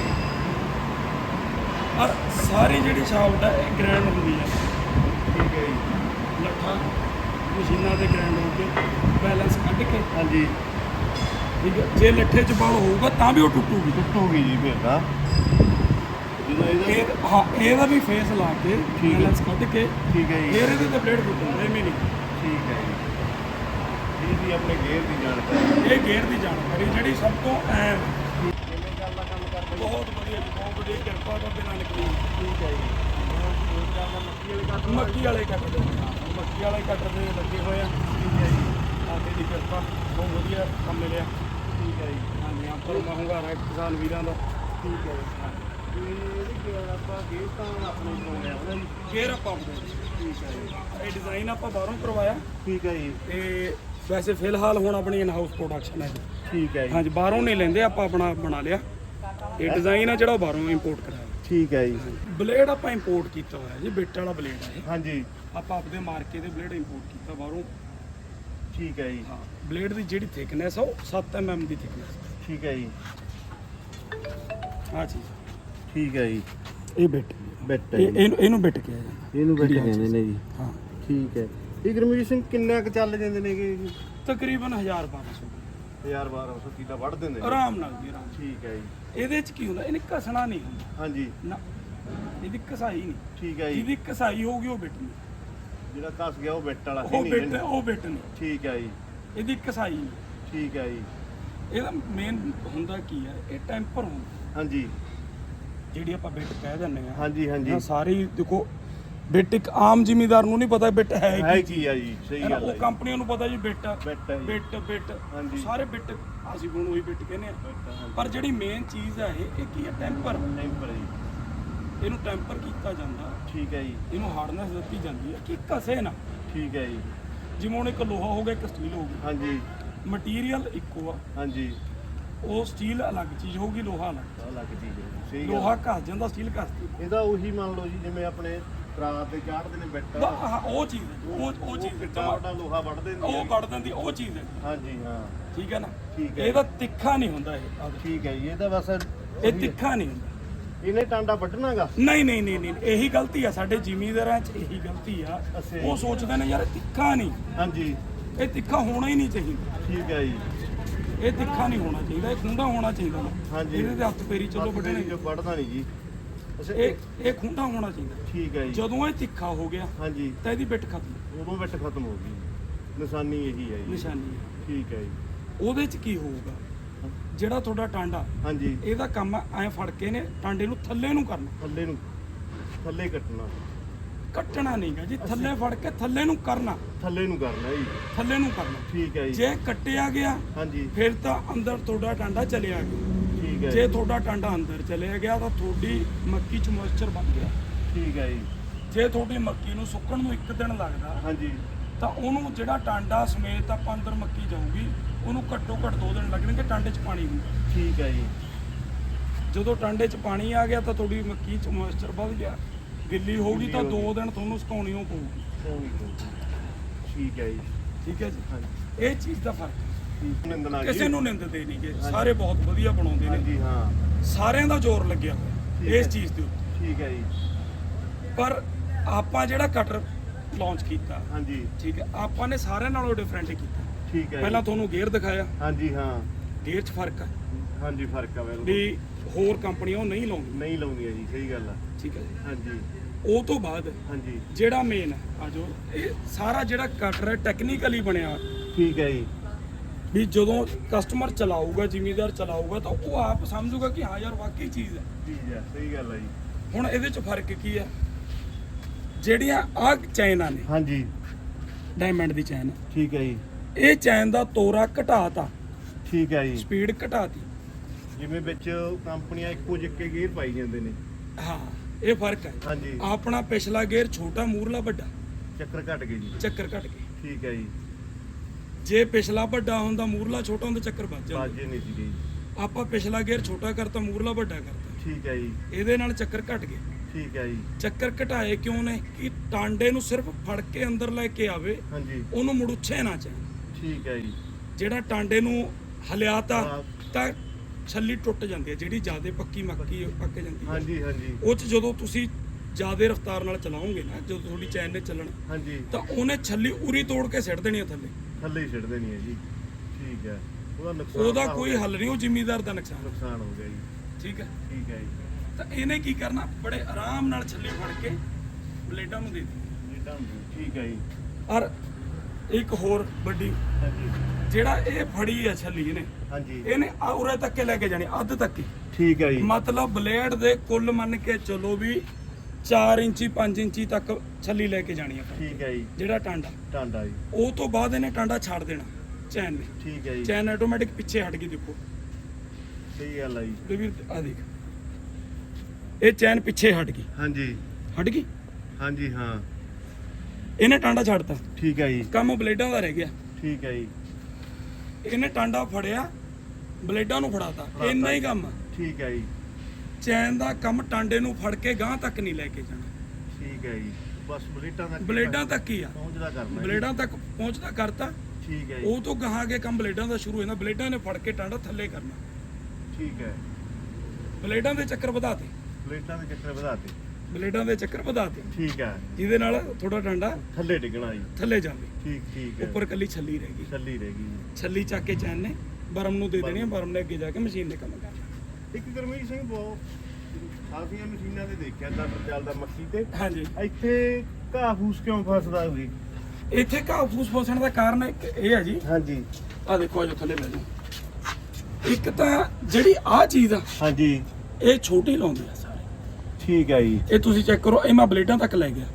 Speaker 2: ਔਰ ਸਾਰੀ ਜਿਹੜੀ ਸ਼ਾਫਟ ਹੈ ਇਹ ਗ੍ਰੈਂਡ ਹੁੰਦੀ ਹੈ।
Speaker 1: ਠੀਕ ਹੈ ਜੀ।
Speaker 2: ਲੱਠਾ ਮਸ਼ੀਨਾਂ ਤੇ ਗ੍ਰੈਂਡ ਹੋ ਕੇ ਬੈਲੈਂਸ ਕੱਢ ਕੇ।
Speaker 1: ਹਾਂਜੀ।
Speaker 2: ਠੀਕ ਹੈ। ਜੇ ਲੱਠੇ ਚ ਬਲ ਹੋਊਗਾ ਤਾਂ ਵੀ ਉਹ ਟੁੱਟੂਗੀ।
Speaker 1: ਟੁੱਟੂਗੀ ਜੀ ਫਿਰ ਤਾਂ।
Speaker 2: ਇਹ ਹਾਂ ਇਹਦਾ ਵੀ ਫੇਸ ਲਾ ਕੇ
Speaker 1: ਠੀਕ ਹੈ।
Speaker 2: ਬੈਲੈਂਸ ਕੱਢ ਕੇ
Speaker 1: ਠੀਕ ਹੈ ਜੀ।
Speaker 2: ਫੇਰ ਇਹਦੇ ਤੇ ਬਲੇਡ ਟੁੱਟੂਗਾ ਐਵੇਂ ਨਹੀਂ।
Speaker 1: ਠੀਕ ਹੈ ਜੀ। ਇਹ ਵੀ ਆਪਣੇ ਗੇਅਰ ਦੀ ਜਾਣਕਾਰੀ।
Speaker 2: ਇਹ ਗੇਅਰ ਦੀ ਜਾਣਕਾਰੀ ਜਿਹੜੀ ਸਭ ਤੋਂ ਅਹਿਮ ਹੈ।
Speaker 1: ਕਿਵੇਂ ਗੱਲ ਦਾ ਕੰਮ ਕਰਦੇ?
Speaker 2: ਬਹੁਤ ਵਧੀਆ ਬਹੁਤ ਵਧੀਆ ਕਿਰਪਾ ਨਿਕਲੀ
Speaker 1: ਠੀਕ ਹੈ ਜੀ। ਮੱਕੀ ਵਾਲੀ ਕੱਟ
Speaker 2: ਮੱਕੀ ਵਾਲੇ ਕੱਟ ਦੇ ਮੱਕੀ ਵਾਲੇ ਕੱਟ ਦੇ ਲੱਗੇ ਹੋਏ ਆ।
Speaker 1: ਠੀਕ ਹੈ ਜੀ।
Speaker 2: ਆਦੇ ਦੀ ਕਿਰਪਾ ਬਹੁਤ ਵਧੀਆ ਕੰਮ ਮਿਲਿਆ।
Speaker 1: ਠੀਕ ਹੈ ਜੀ।
Speaker 2: ਹਾਂਜੀ ਆਪਾਂ ਨੂੰ ਹੁੰਗਾਰਾ ਕਿਸਾਨ ਵੀਰਾਂ ਦਾ।
Speaker 1: ਠੀਕ ਹੈ ਜੀ। ਤੇ ਇਹਦੀ ਗੇਅਰ ਆਪਾਂ ਗੇਅਰ ਤਾਂ ਆਪਣੇ ਕੋਲ ਆ ਜੀ
Speaker 2: ਗੇਅਰ ਆਪਾਂ ਆਪਣੇ
Speaker 1: ਠੀਕ ਹੈ ਜੀ।
Speaker 2: ਇਹ ਡਿਜ਼ਾਈਨ ਆਪਾਂ ਬਾਹਰੋਂ ਕਰਵਾਇਆ।
Speaker 1: ਠੀਕ ਹੈ ਜੀ।
Speaker 2: ਤੇ ਵੈਸੇ ਫਿਲਹਾਲ ਹੁਣ ਆਪਣੀ ਇਨ ਹਾਊਸ ਪ੍ਰੋਡਕਸ਼ਨ ਹੈ ਜੀ।
Speaker 1: ਠੀਕ ਹੈ ਜੀ।
Speaker 2: ਹਾਂਜੀ ਬਾਹਰੋਂ ਨਹੀਂ ਲੈਂਦੇ ਆਪਾਂ ਆਪਣਾ ਬਣਾ ਲਿਆ। ਇਹ ਡਿਜ਼ਾਈਨ ਆ ਜਿਹੜਾ ਉਹ ਬਾਹਰੋਂ ਇੰਪੋਰਟ ਕਰਾਇਆ।
Speaker 1: ਠੀਕ ਹੈ ਜੀ।
Speaker 2: ਬਲੇਡ ਆਪਾਂ ਇੰਪੋਰਟ ਕੀਤਾ ਹੋਇਆ ਜੀ ਬਿੱਟ ਵਾਲਾ ਬਲੇਡ ਹੈ ਇਹ।
Speaker 1: ਹਾਂਜੀ।
Speaker 2: ਆਪਾਂ ਆਪਦੇ ਮਾਰਕੇ ਦੇ ਬਲੇਡ ਇੰਪੋਰਟ ਕੀਤਾ ਬਾਹਰੋਂ।
Speaker 1: ਠੀਕ ਹੈ ਜੀ।
Speaker 2: ਹਾਂ ਬਲੇਡ ਦੀ ਜਿਹੜੀ ਥਿਕਨੈਸ ਆ ਉਹ 7 mm ਦੀ ਥਿਕਨੈਸ
Speaker 1: ਠੀਕ ਹੈ ਜੀ।
Speaker 2: ਆ ਚੀਜ਼
Speaker 1: ਠੀਕ ਹੈ ਜੀ।
Speaker 2: ਇਹ ਬਿੱਟ
Speaker 1: ਬੈਟ
Speaker 2: ਇਹ ਇਹਨੂੰ ਇਹਨੂੰ ਬਿੱਟ ਕਿਹਾ ਜਾਂਦਾ।
Speaker 1: ਇਹਨੂੰ ਬੈਟ ਕਹਿੰਦੇ ਨੇ ਜੀ।
Speaker 2: ਹਾਂ।
Speaker 1: ਠੀਕ ਹੈ। ਇਹ ਗਰਮੀਸ਼ਨ ਕਿੰਨਾ ਕੁ ਚੱਲ ਜਾਂਦੇ ਨੇਗੇ ਜੀ?
Speaker 2: ਤਕਰੀਬਨ 1000 1200
Speaker 1: 1000 1200 ਕਿੱਲਾ ਵੱਢ ਦਿੰਦੇ ਨੇ।
Speaker 2: ਆਰਾਮ ਨਾਲ ਜੀ ਆਰਾਮ
Speaker 1: ਠੀਕ ਹੈ ਜੀ।
Speaker 2: ਨਾਲ। ਇਹਦੇ ਚ ਕੀ ਹੁੰਦਾ? ਇਹਨੇ ਘਸਣਾ ਨਹੀਂ ਹੁੰਦਾ।
Speaker 1: ਹਾਂਜੀ।
Speaker 2: ਨਾ। ਇਹਦੀ ਘਸਾਈ ਨਹੀਂ।
Speaker 1: ਠੀਕ ਹੈ ਜੀ।
Speaker 2: ਜਿਹਦੀ ਘਸਾਈ ਹੋਊਗੀ ਉਹ ਬਿੱਟ ਨਹੀਂ।
Speaker 1: ਜਿਹੜਾ ਕੱਸ ਗਿਆ ਉਹ ਬੈਟ ਵਾਲਾ
Speaker 2: ਉਹ
Speaker 1: ਨਹੀਂ
Speaker 2: ਬਿੱਟ ਉਹ ਬਿੱਟ ਨਹੀਂ।
Speaker 1: ਠੀਕ ਹੈ ਜੀ।
Speaker 2: ਇਹਦੀ ਘਸਾਈ ਨਹੀਂ।
Speaker 1: ਠੀਕ ਹੈ ਜੀ।
Speaker 2: ਇਹਦਾ ਮੇਨ ਹੁੰਦਾ ਕੀ ਹੈ? ਇਹ ਟੈਂਪਰ ਹੁੰਦਾ।
Speaker 1: ਹਾਂਜੀ।
Speaker 2: ਜਿਹੜੀ ਆਪਾਂ ਬਿੱਟ ਕਹਿ ਦਿੰਦੇ ਆ
Speaker 1: ਹਾਂਜੀ ਹਾਂਜੀ।
Speaker 2: ਸਾਰੀ ਦੇਖੋ ਬਿੱਟ ਇੱਕ ਆਮ ਜ਼ਿਮੀਦਾਰ ਨੂੰ ਨਹੀਂ ਪਤਾ ਬਿੱਟ ਹੈ
Speaker 1: ਹੈ
Speaker 2: ਕੀ
Speaker 1: ਆ ਜੀ ਸਹੀ ਗੱਲ ਹੈ
Speaker 2: ਉਹ ਕੰਪਨੀਆਂ ਨੂੰ ਪਤਾ ਜੀ ਬਿੱਟ
Speaker 1: ਬੈਟ
Speaker 2: ਬਿੱਟ। ਸਾਰੇ ਬਿੱਟ ਅਸੀਂ ਹੁਣ ਉਹੀ ਬਿੱਟ ਕਹਿੰਦੇ ਆ ਪਰ ਜਿਹੜੀ ਮੇਨ ਚੀਜ਼ ਹੈ ਇਹ ਕੀ ਹੈ? ਟੈਂਪਰ
Speaker 1: ਟੈਂਪਰ ਜੀ।
Speaker 2: ਇਹਨੂੰ ਟੈਂਪਰ ਕੀਤਾ ਜਾਂਦਾ।
Speaker 1: ਠੀਕ ਹੈ ਜੀ।
Speaker 2: ਇਹਨੂੰ ਹਾਰਡਨੈਸ ਦਿੱਤੀ ਜਾਂਦੀ ਹੈ। ਕਿ ਘਸੇ ਨਾ।
Speaker 1: ਠੀਕ ਹੈ ਜੀ।
Speaker 2: ਜਿਵੇਂ ਹੁਣ ਇੱਕ ਲੋਹਾ ਹੋ ਗਿਆ ਇੱਕ ਸਟੀਲ ਹੋ ਗਈ
Speaker 1: ਹਾਂਜੀ।
Speaker 2: ਮਟੀਰੀਅਲ ਇੱਕੋ ਆ।
Speaker 1: ਹਾਂਜੀ।
Speaker 2: ਉਹ ਸਟੀਲ ਅਲੱਗ ਚੀਜ਼ ਹੋਊਗੀ ਲੋਹਾ ਅਲੱਗ
Speaker 1: ਅਲੱਗ ਚੀਜ਼ ਹੈ ਜੀ, ਸਹੀ ਗੱਲ।
Speaker 2: ਲੋਹਾ ਘਸ ਜਾਂਦਾ ਸਟੀਲ ਘਸਦੀ
Speaker 1: ਇਹਦਾ ਉਹੀ ਮੰਨ ਲਓ ਜੀ ਜਿਵੇਂ ਆਪਣੇ ਰਾਤ ਦੇ ਚਾੜਦੇ ਨੇ ਬੈਟ
Speaker 2: ਬਾ- ਹਾਂ, ਉਹ ਚੀਜ਼ ਹੈ, ਉਹ ਉਹ ਚੀਜ਼ ਹੈ,
Speaker 1: ਕਿੱਡਾ ਵੱਡਾ ਲੋਹਾ ਵੱਢਦੇ ਨੇ
Speaker 2: ਉਹ ਕੱਢ ਦਿੰਦੀ ਉਹ ਚੀਜ਼ ਹੈ।
Speaker 1: ਹਾਂਜੀ ਹਾਂ।
Speaker 2: ਠੀਕ ਹੈ ਨਾ?
Speaker 1: ਠੀਕ ਹੈ।
Speaker 2: ਇਹਦਾ ਤਿੱਖਾ ਨਹੀਂ ਹੁੰਦਾ ਇਹ ਆਹ ਦੇਖੋ।
Speaker 1: ਠੀਕ ਹੈ ਜੀ ਇਹ ਤਾਂ ਬਸ
Speaker 2: ਇਹ ਤਿੱਖਾ ਨਹੀਂ ਹੁੰਦਾ।
Speaker 1: ਇਹਨੇ ਟਾਂਡਾ ਵੱਢਣਾਗਾ
Speaker 2: ਨਹੀਂ ਨਹੀਂ ਨਹੀਂ ਨਹੀਂ ਇਹੀ ਗਲਤੀ ਆ ਸਾਡੇ ਜ਼ਿਮੀਂਦਾਰਾਂ 'ਚ ਇਹੀ ਗਲਤੀ ਆ।
Speaker 1: ਅੱਛਾ ਜੀ।
Speaker 2: ਉਹ ਸੋਚਦੇ ਨੇ ਯਾਰ ਇਹ ਤਿੱਖਾ ਨਹੀਂ।
Speaker 1: ਹਾਂਜੀ।
Speaker 2: ਇਹ ਤਿੱਖਾ ਹੋਣਾ ਹੀ ਨਹੀਂ ਚਾਹੀਦਾ।
Speaker 1: ਠੀਕ ਹੈ ਜੀ।
Speaker 2: ਇਹ ਤਿੱਖਾ ਨਹੀਂ ਹੋਣਾ ਚਾਹੀਦਾ ਇਹ ਖੁੰਡਾ ਹੋਣਾ ਚਾਹੀਦਾ
Speaker 1: ਹਾਂਜੀ।
Speaker 2: ਇਹਦੇ ਤੇ ਹੱਥ ਪੇਰੀ ਚਲੋ ਵੱਢਣੇ।
Speaker 1: ਜੋ ਵੱਢਦਾ ਨਹੀਂ ਜੀ। ਅੱਛਾ
Speaker 2: ਇਹ ਇਹ ਖੁੰਡਾ ਹੋਣਾ ਚਾਹੀਦਾ।
Speaker 1: ਠੀਕ ਹੈ ਜੀ।
Speaker 2: ਜਦੋਂ ਇਹ ਤਿੱਖਾ ਹੋ ਗਿਆ
Speaker 1: ਹਾਂਜੀ।
Speaker 2: ਤਾਂ ਇਹਦੀ ਬਿੱਟ ਖਤਮ।
Speaker 1: ਉਦੋਂ ਬੈਟ ਖਤਮ ਹੋ ਗਈ। ਨਿਸ਼ਾਨੀ ਇਹੀ ਹੈ ਜੀ।
Speaker 2: ਨਿਸ਼ਾਨੀ ਹੈ।
Speaker 1: ਠੀਕ ਹੈ ਜੀ।
Speaker 2: ਉਹਦੇ 'ਚ ਕੀ ਹੋਊਗਾ? ਜਿਹੜਾ ਤੁਹਾਡਾ ਟਾਂਡਾ
Speaker 1: ਹਾਂਜੀ।
Speaker 2: ਇਹਦਾ ਕੰਮ ਐ ਫੜ ਕੇ ਨੇ ਟਾਂਡੇ ਨੂੰ ਥੱਲੇ ਨੂੰ ਕਰਨਾ।
Speaker 1: ਥੱਲੇ ਨੂੰ ਥੱਲੇ ਕੱਟਣਾ।
Speaker 2: ਕੱਟਣਾ ਨਹੀਂਗਾ ਜੀ ਥੱਲੇ ਫੜ ਕੇ ਥੱਲੇ ਨੂੰ ਕਰਨਾ।
Speaker 1: ਥੱਲੇ ਨੂੰ ਕਰਨਾ ਜੀ।
Speaker 2: ਥੱਲੇ ਨੂੰ ਕਰਨਾ।
Speaker 1: ਠੀਕ ਹੈ ਜੀ।
Speaker 2: ਜੇ ਕੱਟਿਆ ਗਿਆ
Speaker 1: ਹਾਂਜੀ।
Speaker 2: ਫਿਰ ਤਾਂ ਅੰਦਰ ਤੁਹਾਡਾ ਟਾਂਡਾ ਚਲਿਆ ਗਿਆ।
Speaker 1: ਠੀਕ ਹੈ
Speaker 2: ਜੇ ਤੁਹਾਡਾ ਟਾਂਡਾ ਅੰਦਰ ਚਲਿਆ ਗਿਆ ਤਾਂ ਤੁਹਾਡੀ ਮੱਕੀ 'ਚ ਮੋਇਸਚਰ ਵੱਧ ਗਿਆ।
Speaker 1: ਠੀਕ ਹੈ ਜੀ।
Speaker 2: ਜੇ ਤੁਹਾਡੀ ਮੱਕੀ ਨੂੰ ਸੁੱਕਣ ਨੂੰ ਇੱਕ ਦਿਨ ਲੱਗਦਾ
Speaker 1: ਹਾਂਜੀ।
Speaker 2: ਤਾਂ ਉਹਨੂੰ ਜਿਹੜਾ ਟਾਂਡਾ ਸਮੇਤ ਆਪਾਂ ਅੰਦਰ ਮੱਕੀ ਜਾਊਗੀ ਉਹਨੂੰ ਘੱਟੋ ਘੱਟ 2 ਦਿਨ ਲੱਗਣਗੇ ਟਾਂਡੇ 'ਚ ਪਾਣੀ ਹੁੰਦਾ।
Speaker 1: ਠੀਕ ਹੈ ਜੀ।
Speaker 2: ਜਦੋਂ ਟਾਂਡੇ 'ਚ ਪਾਣੀ ਆ ਗਿਆ ਤਾਂ ਤੁਹਾਡੀ ਮੱਕੀ 'ਚ ਮੋਇਸਚਰ ਵੱਧ ਗਿਆ। ਗਿੱਲੀ ਹੋਊਗੀ ਤਾਂ 2 ਦਿਨ ਤੁਹਾਨੂੰ ਸੁਕਾਉਣੀ ਓ ਪਊਗੀ।
Speaker 1: ਠੀਕ ਹੈ ਜੀ।
Speaker 2: ਠੀਕ ਹੈ ਜੀ?
Speaker 1: ਹਾਂਜੀ।
Speaker 2: ਇਹ ਚੀਜ਼ ਦਾ ਫ਼ਰਕ ਹੈ।
Speaker 1: ਨਿੰਦਣਾ
Speaker 2: ਕਿਸੇ ਨੂੰ ਨਿੰਦਦੇ ਨਹੀਂਗੇ ਸਾਰੇ ਬਹੁਤ ਵਧੀਆ ਬਣਾਉਂਦੇ ਨੇ।
Speaker 1: ਹਾਂਜੀ ਹਾਂ।
Speaker 2: ਸਾਰਿਆਂ ਦਾ ਜ਼ੋਰ ਲੱਗਿਆ
Speaker 1: ਠੀਕ
Speaker 2: ਹੋਇਆ ਇਸ। ਚੀਜ਼ ਦੇ ਉੱਤੇ।
Speaker 1: ਠੀਕ ਹੈ ਜੀ।
Speaker 2: ਪਰ ਆਪਾਂ ਜਿਹੜਾ ਕਟਰ ਲਾਂਚ ਕੀਤਾ
Speaker 1: ਹਾਂਜੀ।
Speaker 2: ਠੀਕ ਹੈ ਆਪਾਂ ਨੇ ਸਾਰਿਆਂ ਨਾਲੋਂ ਡਿਫਰੈਂਟ ਕੀਤਾ।
Speaker 1: ਠੀਕ ਹੈ
Speaker 2: ਪਹਿਲਾਂ। ਤੁਹਾਨੂੰ ਗੇਅਰ ਦਿਖਾਇਆ।
Speaker 1: ਹਾਂਜੀ ਹਾਂ।
Speaker 2: ਗੇਅਰ 'ਚ ਫ਼ਰਕ ਹੈ
Speaker 1: ਹਾਂਜੀ ਫ਼ਰਕ ਆ ਬਿਲਕੁਲ।
Speaker 2: ਵੀ ਹੋਰ ਕੰਪਨੀਆਂ ਉਹ ਨਹੀਂ ਲਾਉਂਦੀਆਂ
Speaker 1: ਨਹੀਂ ਲਾਉਂਦੀਆਂ ਜੀ ਸਹੀ ਗੱਲ ਆ।
Speaker 2: ਠੀਕ ਹੈ ਜੀ।
Speaker 1: ਹਾਂਜੀ।
Speaker 2: ਉਹ ਤੋਂ ਬਾਅਦ
Speaker 1: ਹਾਂਜੀ।
Speaker 2: ਜਿਹੜਾ ਮੇਨ ਹੈ ਆ ਜੋ ਇਹ ਸਾਰਾ ਜਿਹੜਾ ਕਟਰ ਹੈ ਟੈਕਨੀਕਲੀ ਬਣਿਆ।
Speaker 1: ਠੀਕ ਹੈ ਜੀ।
Speaker 2: ਵੀ ਜਦੋਂ ਕਸਟਮਰ ਚਲਾਊਗਾ ਜ਼ਿਮੀਦਾਰ ਚਲਾਊਗਾ ਤਾਂ ਉਹ ਆਪ ਸਮਝੂਗਾ ਕਿ ਹਾਂ ਯਾਰ ਵਾਕਈ ਚੀਜ਼ ਹੈ।
Speaker 1: ਠੀਕ ਹੈ ਸਹੀ ਗੱਲ ਆ ਜੀ।
Speaker 2: ਹੁਣ ਇਹਦੇ 'ਚ ਫ਼ਰਕ ਕੀ ਹੈ? ਜਿਹੜੀਆਂ ਆ ਚੈਨਾਂ ਨੇ
Speaker 1: ਹਾਂਜੀ।
Speaker 2: ਡਾਇਮੰਡ ਦੀ ਚੈਨ
Speaker 1: ਠੀਕ ਹੈ ਜੀ।
Speaker 2: ਇਹ ਚੈਨ ਦਾ ਤੋਰਾ ਘਟਾਤਾ।
Speaker 1: ਠੀਕ ਹੈ ਜੀ।
Speaker 2: ਸਪੀਡ ਘਟਾਤੀ।
Speaker 1: ਜਿਵੇਂ ਵਿੱਚ ਕੰਪਨੀਆਂ ਇੱਕੋ ਜਿੱਕੇ ਗੇਅਰ ਪਾਈ ਜਾਂਦੇ ਨੇ।
Speaker 2: ਹਾਂ ਇਹ ਫ਼ਰਕ ਹੈ।
Speaker 1: ਹਾਂਜੀ।
Speaker 2: ਆਪਣਾ ਪਿਛਲਾ ਗੇਅਰ ਛੋਟਾ ਮੂਰਲਾ ਵੱਡਾ।
Speaker 1: ਚੱਕਰ ਘਟ ਗਏ ਜੀ।
Speaker 2: ਚੱਕਰ ਘਟ ਗਏ।
Speaker 1: ਠੀਕ ਹੈ ਜੀ।
Speaker 2: ਜੇ ਪਿਛਲਾ ਵੱਡਾ ਹੁੰਦਾ ਮੂਰਲਾ ਛੋਟਾ ਹੁੰਦਾ ਚੱਕਰ ਵੱਜ ਜਾਂਦਾ।
Speaker 1: ਬਾਜੇ ਨਹੀਂ ਜੀ।
Speaker 2: ਆਪਾਂ ਪਿਛਲਾ ਗੇਅਰ ਛੋਟਾ ਕਰਤਾ ਮੂਰਲਾ ਵੱਡਾ ਕਰਤਾ।
Speaker 1: ਠੀਕ ਹੈ ਜੀ।
Speaker 2: ਇਹਦੇ ਨਾਲ ਚੱਕਰ ਘਟ ਗਏ।
Speaker 1: ਠੀਕ ਹੈ ਜੀ।
Speaker 2: ਚੱਕਰ ਘਟਾਏ ਕਿਉਂ ਨੇ? ਕਿ ਟਾਂਡੇ ਨੂੰ ਸਿਰਫ ਫੜ ਕੇ ਅੰਦਰ ਲੈ ਕੇ ਆਵੇ
Speaker 1: ਹਾਂਜੀ।
Speaker 2: ਉਹਨੂੰ ਮੁੜੁੱਛੇ ਨਾ ਚਾਹੇ
Speaker 1: ਠੀਕ ਹੈ ਜੀ।
Speaker 2: ਜਿਹੜਾ ਟਾਂਡੇ ਨੂੰ ਹਲਿਆਤਾ। ਤਾਂ ਛੱਲੀ ਟੁੱਟ ਜਾਂਦੀ ਹੈ ਜਿਹੜੀ ਜ਼ਿਆਦਾ ਪੱਕੀ ਮੱਕੀ ਪੱਕ ਜਾਂਦੀ ਹੈ।
Speaker 1: ਹਾਂਜੀ ਹਾਂਜੀ।
Speaker 2: ਉਹ ਚ ਜਦੋਂ ਤੁਸੀਂ ਜ਼ਿਆਦਾ ਰਫ਼ਤਾਰ ਨਾਲ ਚਲਾਓਗੇ ਨਾ ਜਦੋਂ ਤੁਹਾਡੀ ਚੈਨ ਨੇ ਚੱਲਣਾ
Speaker 1: ਹਾਂਜੀ।
Speaker 2: ਤਾਂ ਉਹਨੇ ਛੱਲੀ ਉਰੀ ਤੋੜ ਕੇ ਸਿੱਟ ਦੇਣੀ ਆ ਥੱਲੇ।
Speaker 1: ਥੱਲੇ ਹੀ ਛੱਡ ਦੇਣੀ ਹੈ ਜੀ। ਠੀਕ ਹੈ। ਉਹਦਾ ਨੁਕਸਾਨ
Speaker 2: ਉਹਦਾ
Speaker 1: ਹੋ
Speaker 2: ਕੋਈ। ਹੱਲ ਨਹੀਂ ਉਹ ਜ਼ਿਮੀਦਾਰ ਦਾ ਨੁਕਸਾਨ। ਹੈ।
Speaker 1: ਨੁਕਸਾਨ ਹੋ ਗਿਆ ਜੀ।
Speaker 2: ਠੀਕ ਹੈ।
Speaker 1: ਠੀਕ ਹੈ ਜੀ।
Speaker 2: ਤਾਂ ਇਹਨੇ ਕੀ ਕਰਨਾ ਬੜੇ ਆਰਾਮ ਨਾਲ ਛੱਲੀ ਫੜ ਕੇ ਬਲੇਡਾਂ ਨੂੰ ਦੇ ਦੇਣੀ
Speaker 1: ਇਹ ਤਾਂ ਠੀਕ ਹੈ ਜੀ।
Speaker 2: ਔਰ ਇੱਕ ਹੋਰ ਵੱਡੀ।
Speaker 1: ਹਾਂਜੀ।
Speaker 2: ਜਿਹੜਾ ਇਹ ਫੜੀ ਆ ਛੱਲੀ ਇਹਨੇ।
Speaker 1: ਹਾਂਜੀ।
Speaker 2: ਇਹਨੇ ਆ ਉਰੇ ਤੱਕ ਲੈ ਕੇ ਜਾਣੀ ਅੱਧ ਤੱਕ ਹੀ।
Speaker 1: ਠੀਕ ਹੈ ਜੀ।
Speaker 2: ਮਤਲਬ ਬਲੇਡ ਦੇ ਕੁੱਲ ਮੰਨ ਕੇ ਚਲੋ ਵੀ 4 ਇੰਚੀ 5 ਇੰਚੀ ਤੱਕ ਛੱਲੀ ਲੈ ਕੇ ਜਾਣੀ ਆ
Speaker 1: ਠੀਕ ਹੈ ਜੀ।
Speaker 2: ਜਿਹੜਾ ਟਾਂਡਾ।
Speaker 1: ਟਾਂਡਾ ਜੀ।
Speaker 2: ਉਹ ਤੋਂ ਬਾਅਦ ਇਹਨੇ ਟਾਂਡਾ ਛੱਡ ਦੇਣਾ ਚੈਨ ਨੇ
Speaker 1: ਠੀਕ ਹੈ ਜੀ।
Speaker 2: ਚੈਨ ਆਟੋਮੈਟਿਕ ਪਿੱਛੇ ਹਟ ਗਈ ਦੇਖੋ।
Speaker 1: ਸਹੀ ਗੱਲ ਹੈ ਜੀ।
Speaker 2: ਤੇ ਵੀਰ ਆ ਦੇਖ। ਇਹ ਚੈਨ ਪਿੱਛੇ ਹਟ ਗਈ।
Speaker 1: ਹਾਂਜੀ।
Speaker 2: ਹਟ ਗਈ?
Speaker 1: ਹਾਂਜੀ ਹਾਂ।
Speaker 2: ਇਹਨੇ ਟਾਂਡਾ ਛੱਡਤਾ।
Speaker 1: ਠੀਕ ਹੈ ਜੀ।
Speaker 2: ਕੰਮ ਬਲੇਡਾਂ ਦਾ ਰਹਿ ਗਿਆ।
Speaker 1: ਠੀਕ ਹੈ ਜੀ।
Speaker 2: ਇਹਨੇ ਟਾਂਡਾ ਫੜਿਆ ਬਲੇਡਾਂ ਨੂੰ ਫੜਾਤਾ। ਇੰਨਾ ਹੀ ਕੰਮ।
Speaker 1: ਠੀਕ ਹੈ ਜੀ।
Speaker 2: ਚੈਨ ਦਾ ਕੰਮ ਟਾਂਡੇ ਨੂੰ ਫੜ ਕੇ ਗਾਂ ਤੱਕ ਨਹੀਂ ਲੈ ਕੇ ਜਾਣਾ।
Speaker 1: ਠੀਕ ਹੈ ਜੀ। ਬਸ ਬਲੇਡਾਂ ਦਾ
Speaker 2: ਬਲੇਡਾਂ ਤੱਕ ਹੀ ਆ।
Speaker 1: ਪਹੁੰਚਦਾ ਕਰਨਾ।
Speaker 2: ਬਲੇਡਾਂ ਤੱਕ ਪਹੁੰਚਦਾ ਕਰਤਾ।
Speaker 1: ਠੀਕ ਹੈ ਜੀ।
Speaker 2: ਉਹ ਤੋਂ ਗਾਹਾਂ ਕੇ ਕੰਮ ਬਲੇਡਾਂ ਦਾ ਸ਼ੁਰੂ ਹੋ ਜਾਂਦਾ ਬਲੇਡਾਂ ਨੇ ਫੜ ਕੇ ਟਾਂਡਾ ਥੱਲੇ ਕਰਨਾ।
Speaker 1: ਠੀਕ ਹੈ।
Speaker 2: ਬਲੇਡਾਂ ਦੇ ਚੱਕਰ ਵਧਾਤੇ।
Speaker 1: ਬਲੇਡਾਂ ਦੇ ਚੱਕਰ ਵਧਾਤੇ।
Speaker 2: ਬਲੇਡਾਂ ਦੇ ਚੱਕਰ ਵਧਾਤੇ
Speaker 1: ਠੀਕ ਹੈ।
Speaker 2: ਜਿਹਦੇ ਨਾਲ ਥੋੜਾ ਟਾਂਡਾ
Speaker 1: ਥੱਲੇ ਡਿੱਗਣਾ ਜੀ।
Speaker 2: ਥੱਲੇ ਜਾਂਦੇ।
Speaker 1: ਠੀਕ ਠੀਕ ਹੈ।
Speaker 2: ਉੱਪਰ ਕੱਲੀ ਛੱਲੀ ਰਹਿ ਗਈ।
Speaker 1: ਛੱਲੀ ਰਹਿ ਗਈ।
Speaker 2: ਛੱਲੀ ਚੱਕ ਕੇ ਚੈਨ ਨੇ ਬਰਮ ਨੂੰ ਦੇ ਦੇਣੀ ਆ ਬਰਮ ਨੇ ਅੱਗੇ ਜਾ ਕੇ ਮਸ਼ੀਨ ਨੇ ਕੰਮ ਕਰਨਾ
Speaker 1: ਇੱਕ ਗਰਮੀਤ ਸਿੰਘ ਬਹੁਤ ਕਾਫੀਆਂ ਮਸ਼ੀਨਾਂ ਤੇ ਦੇਖਿਆ ਤਾਂ ਚੱਲਦਾ ਮੱਕੀ ਤੇ।
Speaker 2: ਹਾਂਜੀ।
Speaker 1: ਇੱਥੇ ਘਾਹ ਫੂਸ ਕਿਉਂ ਫਸਦਾ ਹੋਈ
Speaker 2: ਇੱਥੇ ਘਾਹ ਫੂਸ ਫਸਣ ਦਾ ਕਾਰਨ ਇੱਕ ਇਹ ਹੈ ਜੀ।
Speaker 1: ਹਾਂਜੀ।
Speaker 2: ਆ ਦੇਖੋ ਜੋ ਥੱਲੇ ਜਾਓ। ਇੱਕ ਤਾਂ ਜਿਹੜੀ ਆ ਚੀਜ਼ ਆ
Speaker 1: ਹਾਂਜੀ।
Speaker 2: ਇਹ ਛੋਟੀ ਲਾਉਂਦੇ ਆ।
Speaker 1: ਠੀਕ ਹੈ ਜੀ।
Speaker 2: ਇਹ ਤੁਸੀਂ ਚੈੱਕ ਕਰੋ ਇਹ ਮੈਂ ਬਲੇਡਾਂ ਤੱਕ ਲੈ ਗਿਆ।